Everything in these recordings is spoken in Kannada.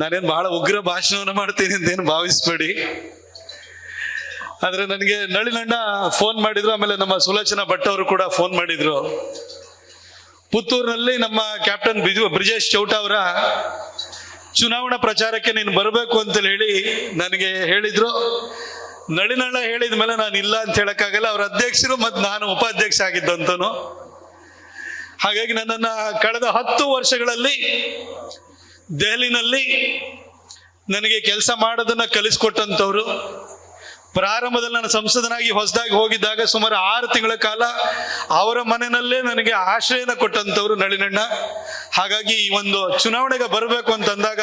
ನಾನೇನು ಬಹಳ ಉಗ್ರ ಭಾಷಣವನ್ನು ಮಾಡ್ತೀನಿ ಅಂತೇನು ಭಾವಿಸ್ಬೇಡಿ. ಆದ್ರೆ ನನಗೆ ನಳಿನಣ್ಣ ಫೋನ್ ಮಾಡಿದ್ರು, ಆಮೇಲೆ ನಮ್ಮ ಸುಲೋಚನಾ ಭಟ್ ಅವರು ಕೂಡ ಫೋನ್ ಮಾಡಿದ್ರು. ಪುತ್ತೂರಿನಲ್ಲಿ ನಮ್ಮ ಕ್ಯಾಪ್ಟನ್ ಬಿಜು ಬ್ರಿಜೇಶ್ ಚೌಟ ಅವರ ಚುನಾವಣಾ ಪ್ರಚಾರಕ್ಕೆ ನೀನು ಬರಬೇಕು ಅಂತೇಳಿ ಹೇಳಿ ನನಗೆ ಹೇಳಿದ್ರು. ನಳಿನಣ್ಣ ಹೇಳಿದ ಮೇಲೆ ನಾನು ಇಲ್ಲ ಅಂತ ಹೇಳಕ್ಕಾಗಲ್ಲ, ಅವ್ರ ಅಧ್ಯಕ್ಷರು ಮತ್ತು ನಾನು ಉಪಾಧ್ಯಕ್ಷ ಆಗಿದ್ದಂತನು. ಹಾಗಾಗಿ ನನ್ನನ್ನು ಕಳೆದ ಹತ್ತು ವರ್ಷಗಳಲ್ಲಿ ದೆಹಲಿನಲ್ಲಿ ನನಗೆ ಕೆಲಸ ಮಾಡೋದನ್ನ ಕಲಿಸ್ಕೊಟ್ಟಂಥವ್ರು, ಪ್ರಾರಂಭದಲ್ಲಿ ನಾನು ಸಂಸದನಾಗಿ ಹೊಸದಾಗಿ ಹೋಗಿದ್ದಾಗ ಸುಮಾರು ಆರು ತಿಂಗಳ ಕಾಲ ಅವರ ಮನೆಯಲ್ಲೇ ನನಗೆ ಆಶ್ರಯನ ಕೊಟ್ಟಂಥವ್ರು ನಳಿನಣ್ಣ. ಹಾಗಾಗಿ ಈ ಒಂದು ಚುನಾವಣೆಗೆ ಬರಬೇಕು ಅಂತಂದಾಗ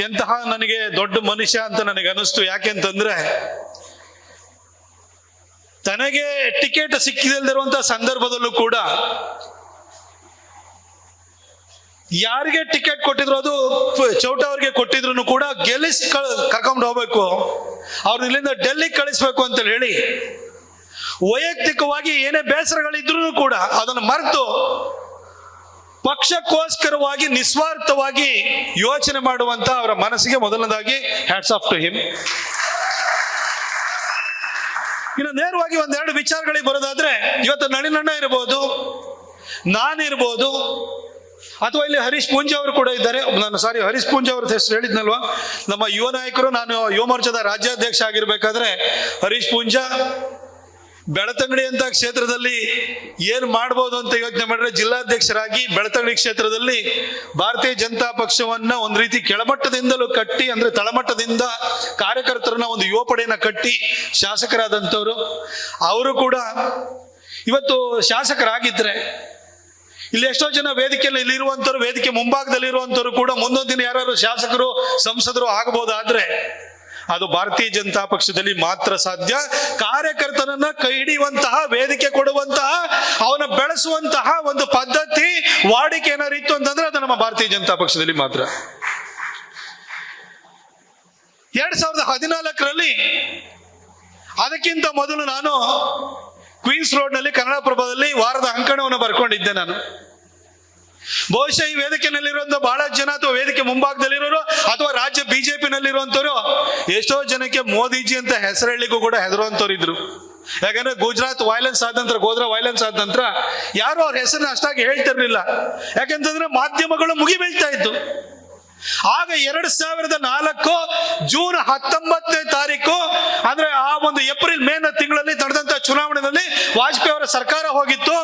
ಎಂತಹ ನನಗೆ ದೊಡ್ಡ ಮನುಷ್ಯ ಅಂತ ನನಗೆ ಅನಿಸ್ತು. ಯಾಕೆಂತಂದ್ರೆ ತನಗೆ ಟಿಕೆಟ್ ಸಿಕ್ಕಿದಲ್ದಿರುವಂತಹ ಸಂದರ್ಭದಲ್ಲೂ ಕೂಡ ಯಾರಿಗೆ ಟಿಕೆಟ್ ಕೊಟ್ಟಿದ್ರು ಅದು ಚೌಟ ಅವ್ರಿಗೆ ಕೊಟ್ಟಿದ್ರು ಕೂಡ ಗೆಲಿಸ್ ಕರ್ಕೊಂಡು ಹೋಗ್ಬೇಕು. ಅವ್ರನ್ನ ಇಲ್ಲಿಂದ ಡೆಲ್ಲಿ ಕಳಿಸ್ಬೇಕು ಅಂತ ಹೇಳಿ. ವೈಯಕ್ತಿಕವಾಗಿ ಏನೇ ಬೇಸರಗಳಿದ್ರು ಕೂಡ ಅದನ್ನು ಮರೆತು ಪಕ್ಷಕ್ಕೋಸ್ಕರವಾಗಿ ನಿಸ್ವಾರ್ಥವಾಗಿ ಯೋಚನೆ ಮಾಡುವಂತ ಅವರ ಮನಸ್ಸಿಗೆ ಮೊದಲನೇದಾಗಿ ಹ್ಯಾಟ್ಸ್ ಆಫ್ ಟು ಹಿಮ್ ಇನ್ನು ನೇರವಾಗಿ ಒಂದೆರಡು ವಿಚಾರಗಳಿಗೆ ಬರೋದಾದ್ರೆ, ಇವತ್ತು ನಳಿನಣ್ಣ ಇರ್ಬೋದು ನಾನಿರ್ಬೋದು ಅಥವಾ ಇಲ್ಲಿ ಹರೀಶ್ ಪೂಂಜ ಅವರು ಕೂಡ ಇದ್ದಾರೆ. ನಾನು ಸಾರಿ, ಹರೀಶ್ ಪೂಂಜ ಅವ್ರ ಹೆಸರು ಹೇಳಿದ್ನಲ್ವಾ? ನಮ್ಮ ಯುವ ನಾಯಕರು, ನಾನು ಯುವ ಮೋರ್ಚಾದ ರಾಜ್ಯಾಧ್ಯಕ್ಷ ಆಗಿರ್ಬೇಕಾದ್ರೆ ಹರೀಶ್ ಪೂಂಜಾ ಬೆಳತಂಗಡಿ ಅಂತ ಕ್ಷೇತ್ರದಲ್ಲಿ ಏನು ಮಾಡ್ಬೋದು ಅಂತ ಯೋಚನೆ ಮಾಡಿದ್ರೆ ಜಿಲ್ಲಾಧ್ಯಕ್ಷರಾಗಿ ಬೆಳತಂಗಡಿ ಕ್ಷೇತ್ರದಲ್ಲಿ ಭಾರತೀಯ ಜನತಾ ಪಕ್ಷವನ್ನ ಒಂದು ರೀತಿ ಕೆಳಮಟ್ಟದಿಂದಲೂ ಕಟ್ಟಿ, ಅಂದ್ರೆ ತಳಮಟ್ಟದಿಂದ ಕಾರ್ಯಕರ್ತರನ್ನ ಒಂದು ಯುವ ಪಡೆಯನ್ನ ಕಟ್ಟಿ ಶಾಸಕರಾದಂಥವ್ರು. ಅವರು ಕೂಡ ಇವತ್ತು ಶಾಸಕರಾಗಿದ್ರೆ ಇಲ್ಲಿ ಎಷ್ಟೋ ಜನ ವೇದಿಕೆಯಲ್ಲಿ ಇಲ್ಲಿರುವಂತವ್ರು ವೇದಿಕೆ ಮುಂಭಾಗದಲ್ಲಿ ಇರುವಂತವ್ರು ಕೂಡ ಮುಂದೊಂದು ದಿನ ಯಾರು ಶಾಸಕರು, ಸಂಸದರು ಆಗಬಹುದಾದ್ರೆ ಅದು ಭಾರತೀಯ ಜನತಾ ಪಕ್ಷದಲ್ಲಿ ಮಾತ್ರ ಸಾಧ್ಯ. ಕಾರ್ಯಕರ್ತನನ್ನ ಕೈ ಹಿಡಿಯುವಂತಹ ವೇದಿಕೆ ಕೊಡುವಂತಹ, ಅವನ ಬೆಳೆಸುವಂತಹ ಒಂದು ಪದ್ಧತಿ, ವಾಡಿಕೆ ಏನಾರು ಇತ್ತು ಅಂತಂದ್ರೆ ಅದು ನಮ್ಮ ಭಾರತೀಯ ಜನತಾ ಪಕ್ಷದಲ್ಲಿ ಮಾತ್ರ. ಎರಡ್ ಸಾವಿರದ ಹದಿನಾಲ್ಕರಲ್ಲಿ ಅದಕ್ಕಿಂತ ಮೊದಲು ನಾನು ಕ್ವೀನ್ಸ್ ರೋಡ್ನಲ್ಲಿ ಕನ್ನಡ ಪ್ರಭದಲ್ಲಿ ವಾರದ ಅಂಕಣವನ್ನು ಬರ್ಕೊಂಡಿದ್ದೆ ನಾನು. ಬಹುಶಃ ಈ ವೇದಿಕೆನಲ್ಲಿರುವಂತ ಬಹಳ ಜನ ಅಥವಾ ವೇದಿಕೆ ಮುಂಭಾಗದಲ್ಲಿರೋರು ಅಥವಾ ರಾಜ್ಯ ಬಿಜೆಪಿನಲ್ಲಿರುವಂತವ್ರು ಎಷ್ಟೋ ಜನಕ್ಕೆ ಮೋದಿಜಿ ಅಂತ ಹೆಸರಳ್ಳಿಗೂ ಕೂಡ ಹೆದರುವಂತವ್ರು ಇದ್ರು. ಯಾಕಂದ್ರೆ ಗುಜರಾತ್ ವೈಲೆನ್ಸ್ ಆದ ನಂತರ ಗೋಧ್ರಾ ವೈಲೆನ್ಸ್ ಆದ ನಂತರ ಯಾರು ಅವ್ರ ಹೆಸರನ್ನ ಅಷ್ಟಾಗಿ ಹೇಳ್ತಿರ್ಲಿಲ್ಲ. ಯಾಕಂತಂದ್ರೆ ಮಾಧ್ಯಮಗಳು ಮುಗಿಬೀಳ್ತಾ ಇದ್ದು ಆಗ ಎರಡ್ ಸಾವಿರದ ನಾಲ್ಕು ಜೂನ್ ಹತ್ತೊಂಬತ್ತನೇ ತಾರೀಕು, ಅಂದ್ರೆ ಆ ಒಂದು ಏಪ್ರಿಲ್ ಮೇನ ತಿಂಗಳಲ್ಲಿ ನಡೆದಂತ ಚುನಾವಣೆಯಲ್ಲಿ ವಾಜಪೇಯಿ ಅವರ ಸರ್ಕಾರ ಹೋಗಿತ್ತು.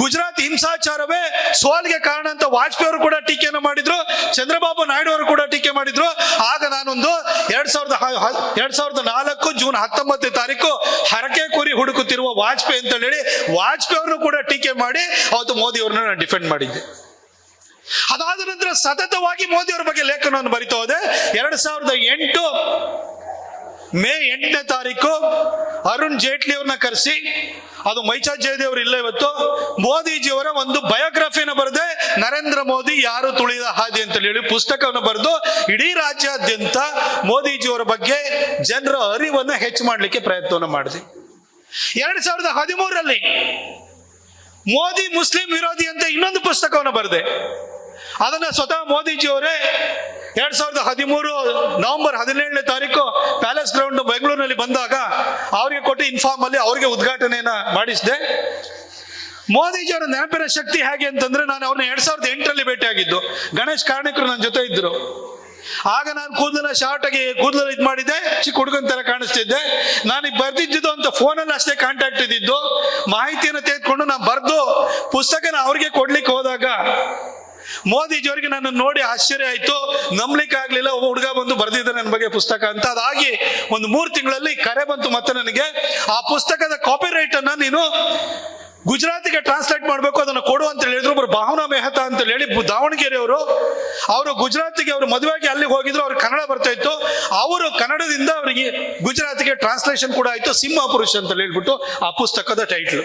ಗುಜರಾತ್ ಹಿಂಸಾಚಾರವೇ ಸೋಲ್ಗೆ ಕಾರಣ ಅಂತ ವಾಜಪೇಯಿ ಅವರು ಕೂಡ ಟೀಕೆಯನ್ನು ಮಾಡಿದ್ರು, ಚಂದ್ರಬಾಬು ನಾಯ್ಡು ಅವರು ಕೂಡ ಟೀಕೆ ಮಾಡಿದ್ರು. ಆಗ ನಾನೊಂದು ಎರಡ್ ಸಾವಿರದ ಎರಡ್ ಸಾವಿರದ ನಾಲ್ಕು ಜೂನ್ ಹತ್ತೊಂಬತ್ತನೇ ತಾರೀಕು ಹರಕೆ ಕುರಿ ಹುಡುಕುತ್ತಿರುವ ವಾಜಪೇಯಿ ಅಂತ ಹೇಳಿ ವಾಜಪೇಯಿ ಅವರು ಕೂಡ ಟೀಕೆ ಮಾಡಿ, ಅವತ್ತು ಮೋದಿ ಅವರನ್ನ ನಾನು ಡಿಫೆಂಡ್ ಮಾಡಿದ್ದೆ. ಅದಾದ ನಂತರ ಸತತವಾಗಿ ಮೋದಿಯವರ ಬಗ್ಗೆ ಲೇಖನವನ್ನು ಬರಿತಾ ಹೋದೆ ಎರಡ್ ಸಾವಿರದ ಎಂಟು ಮೇ ಎಂಟನೇ ತಾರೀಕು ಅರುಣ್ ಜೇಟ್ಲಿ ಅವ್ರನ್ನ ಕರೆಸಿ, ಅದು ಮೈಚಾ ಜಯದೇವರು ಇಲ್ಲ ಇವತ್ತು, ಮೋದಿಜಿಯವರ ಒಂದು ಬಯೋಗ್ರಫಿನ ಬರೆದೆ, ನರೇಂದ್ರ ಮೋದಿ ಯಾರು ತುಳಿದ ಹಾದಿ ಅಂತ ಹೇಳಿ ಪುಸ್ತಕವನ್ನು ಬರೆದು, ಇಡೀ ರಾಜ್ಯಾದ್ಯಂತ ಮೋದಿಜಿಯವರ ಬಗ್ಗೆ ಜನರ ಅರಿವನ್ನು ಹೆಚ್ಚು ಮಾಡಲಿಕ್ಕೆ ಪ್ರಯತ್ನವನ್ನು ಮಾಡಿದೆ. ಎರಡ್ ಸಾವಿರದ ಹದಿಮೂರರಲ್ಲಿ ಮೋದಿ ಮುಸ್ಲಿಂ ವಿರೋಧಿ ಅಂತ ಇನ್ನೊಂದು ಪುಸ್ತಕವನ್ನು ಬರೆದೆ ಅದನ್ನ ಸ್ವತಃ ಮೋದಿಜಿಯವರೇ ಎರಡ್ ಸಾವಿರದ ಹದಿಮೂರು ನವೆಂಬರ್ ಹದಿನೇಳನೇ ತಾರೀಕು ಪ್ಯಾಲೇಸ್ ಗ್ರೌಂಡ್ ಬೆಂಗಳೂರಿನಲ್ಲಿ ಬಂದಾಗ ಅವರಿಗೆ ಕೊಟ್ಟು ಇನ್ಫಾರ್ಮ್ ಅಲ್ಲಿ ಅವರಿಗೆ ಉದ್ಘಾಟನೆಯನ್ನ ಮಾಡಿಸಿದೆ. ಮೋದಿಜಿಯವರ ನೆನಪಿನ ಶಕ್ತಿ ಹೇಗೆ ಅಂತಂದ್ರೆ ನಾನು ಅವ್ರನ್ನ ಎರಡ್ ಸಾವಿರದ ಎಂಟರಲ್ಲಿ ಭೇಟಿಯಾಗಿದ್ದು. ಗಣೇಶ್ ಕಾರ್ಣಿಕರು ನನ್ನ ಜೊತೆ ಇದ್ರು. ಆಗ ನಾನು ಕೂದಲ ಶಾರ್ಟ್ ಆಗಿ ಕೂದಲ ಇದು ಮಾಡಿದ್ದೆ, ಚಿಕ್ಕ ಹುಡುಗನ ತರ ಕಾಣಿಸ್ತಿದ್ದೆ. ನಾನು ಬರ್ದಿದ್ದು ಅಂತ ಫೋನಲ್ಲಿ ಅಷ್ಟೇ ಕಾಂಟ್ಯಾಕ್ಟ್ ಇದ್ದಿದ್ದು. ಮಾಹಿತಿಯನ್ನು ತೆಗೆದುಕೊಂಡು ನಾನು ಬರೆದು ಪುಸ್ತಕನ ಅವ್ರಿಗೆ ಕೊಡ್ಲಿಕ್ಕೆ ಹೋದಾಗ ಮೋದಿಜಿಯವರಿಗೆ ನನ್ನ ನೋಡಿ ಆಶ್ಚರ್ಯ ಆಯಿತು. ನಂಬಲಿಕ್ಕೆ ಆಗಲಿಲ್ಲ, ಒಬ್ಬ ಹುಡುಗ ಬಂದು ಬರೆದಿದ್ದ ನನ್ನ ಬಗ್ಗೆ ಪುಸ್ತಕ ಅಂತ. ಅದಾಗಿ ಒಂದು ಮೂರು ತಿಂಗಳಲ್ಲಿ ಕರೆ ಬಂತು ಮತ್ತೆ ನನಗೆ. ಆ ಪುಸ್ತಕದ ಕಾಪಿ ರೈಟ್ ಅನ್ನ ನೀನು ಗುಜರಾತಿಗೆ ಟ್ರಾನ್ಸ್ಲೇಟ್ ಮಾಡಬೇಕು, ಅದನ್ನು ಕೊಡು ಅಂತ ಹೇಳಿದ್ರು ಒಬ್ಬರು ಭಾವನಾ ಮೆಹತಾ ಅಂತ ಹೇಳಿ ದಾವಣಗೆರೆ ಅವರು ಅವರು ಗುಜರಾತಿಗೆ ಅವರು ಮದುವೆಗೆ ಅಲ್ಲಿಗೆ ಹೋಗಿದ್ರು, ಅವ್ರಿಗೆ ಕನ್ನಡ ಬರ್ತಾ ಇತ್ತು. ಅವರು ಕನ್ನಡದಿಂದ ಅವರಿಗೆ ಗುಜರಾತಿಗೆ ಟ್ರಾನ್ಸ್ಲೇಷನ್ ಕೂಡ ಆಯ್ತು ಸಿಂಹ ಪುರುಷ ಅಂತ ಹೇಳ್ಬಿಟ್ಟು ಆ ಪುಸ್ತಕದ ಟೈಟ್ಲು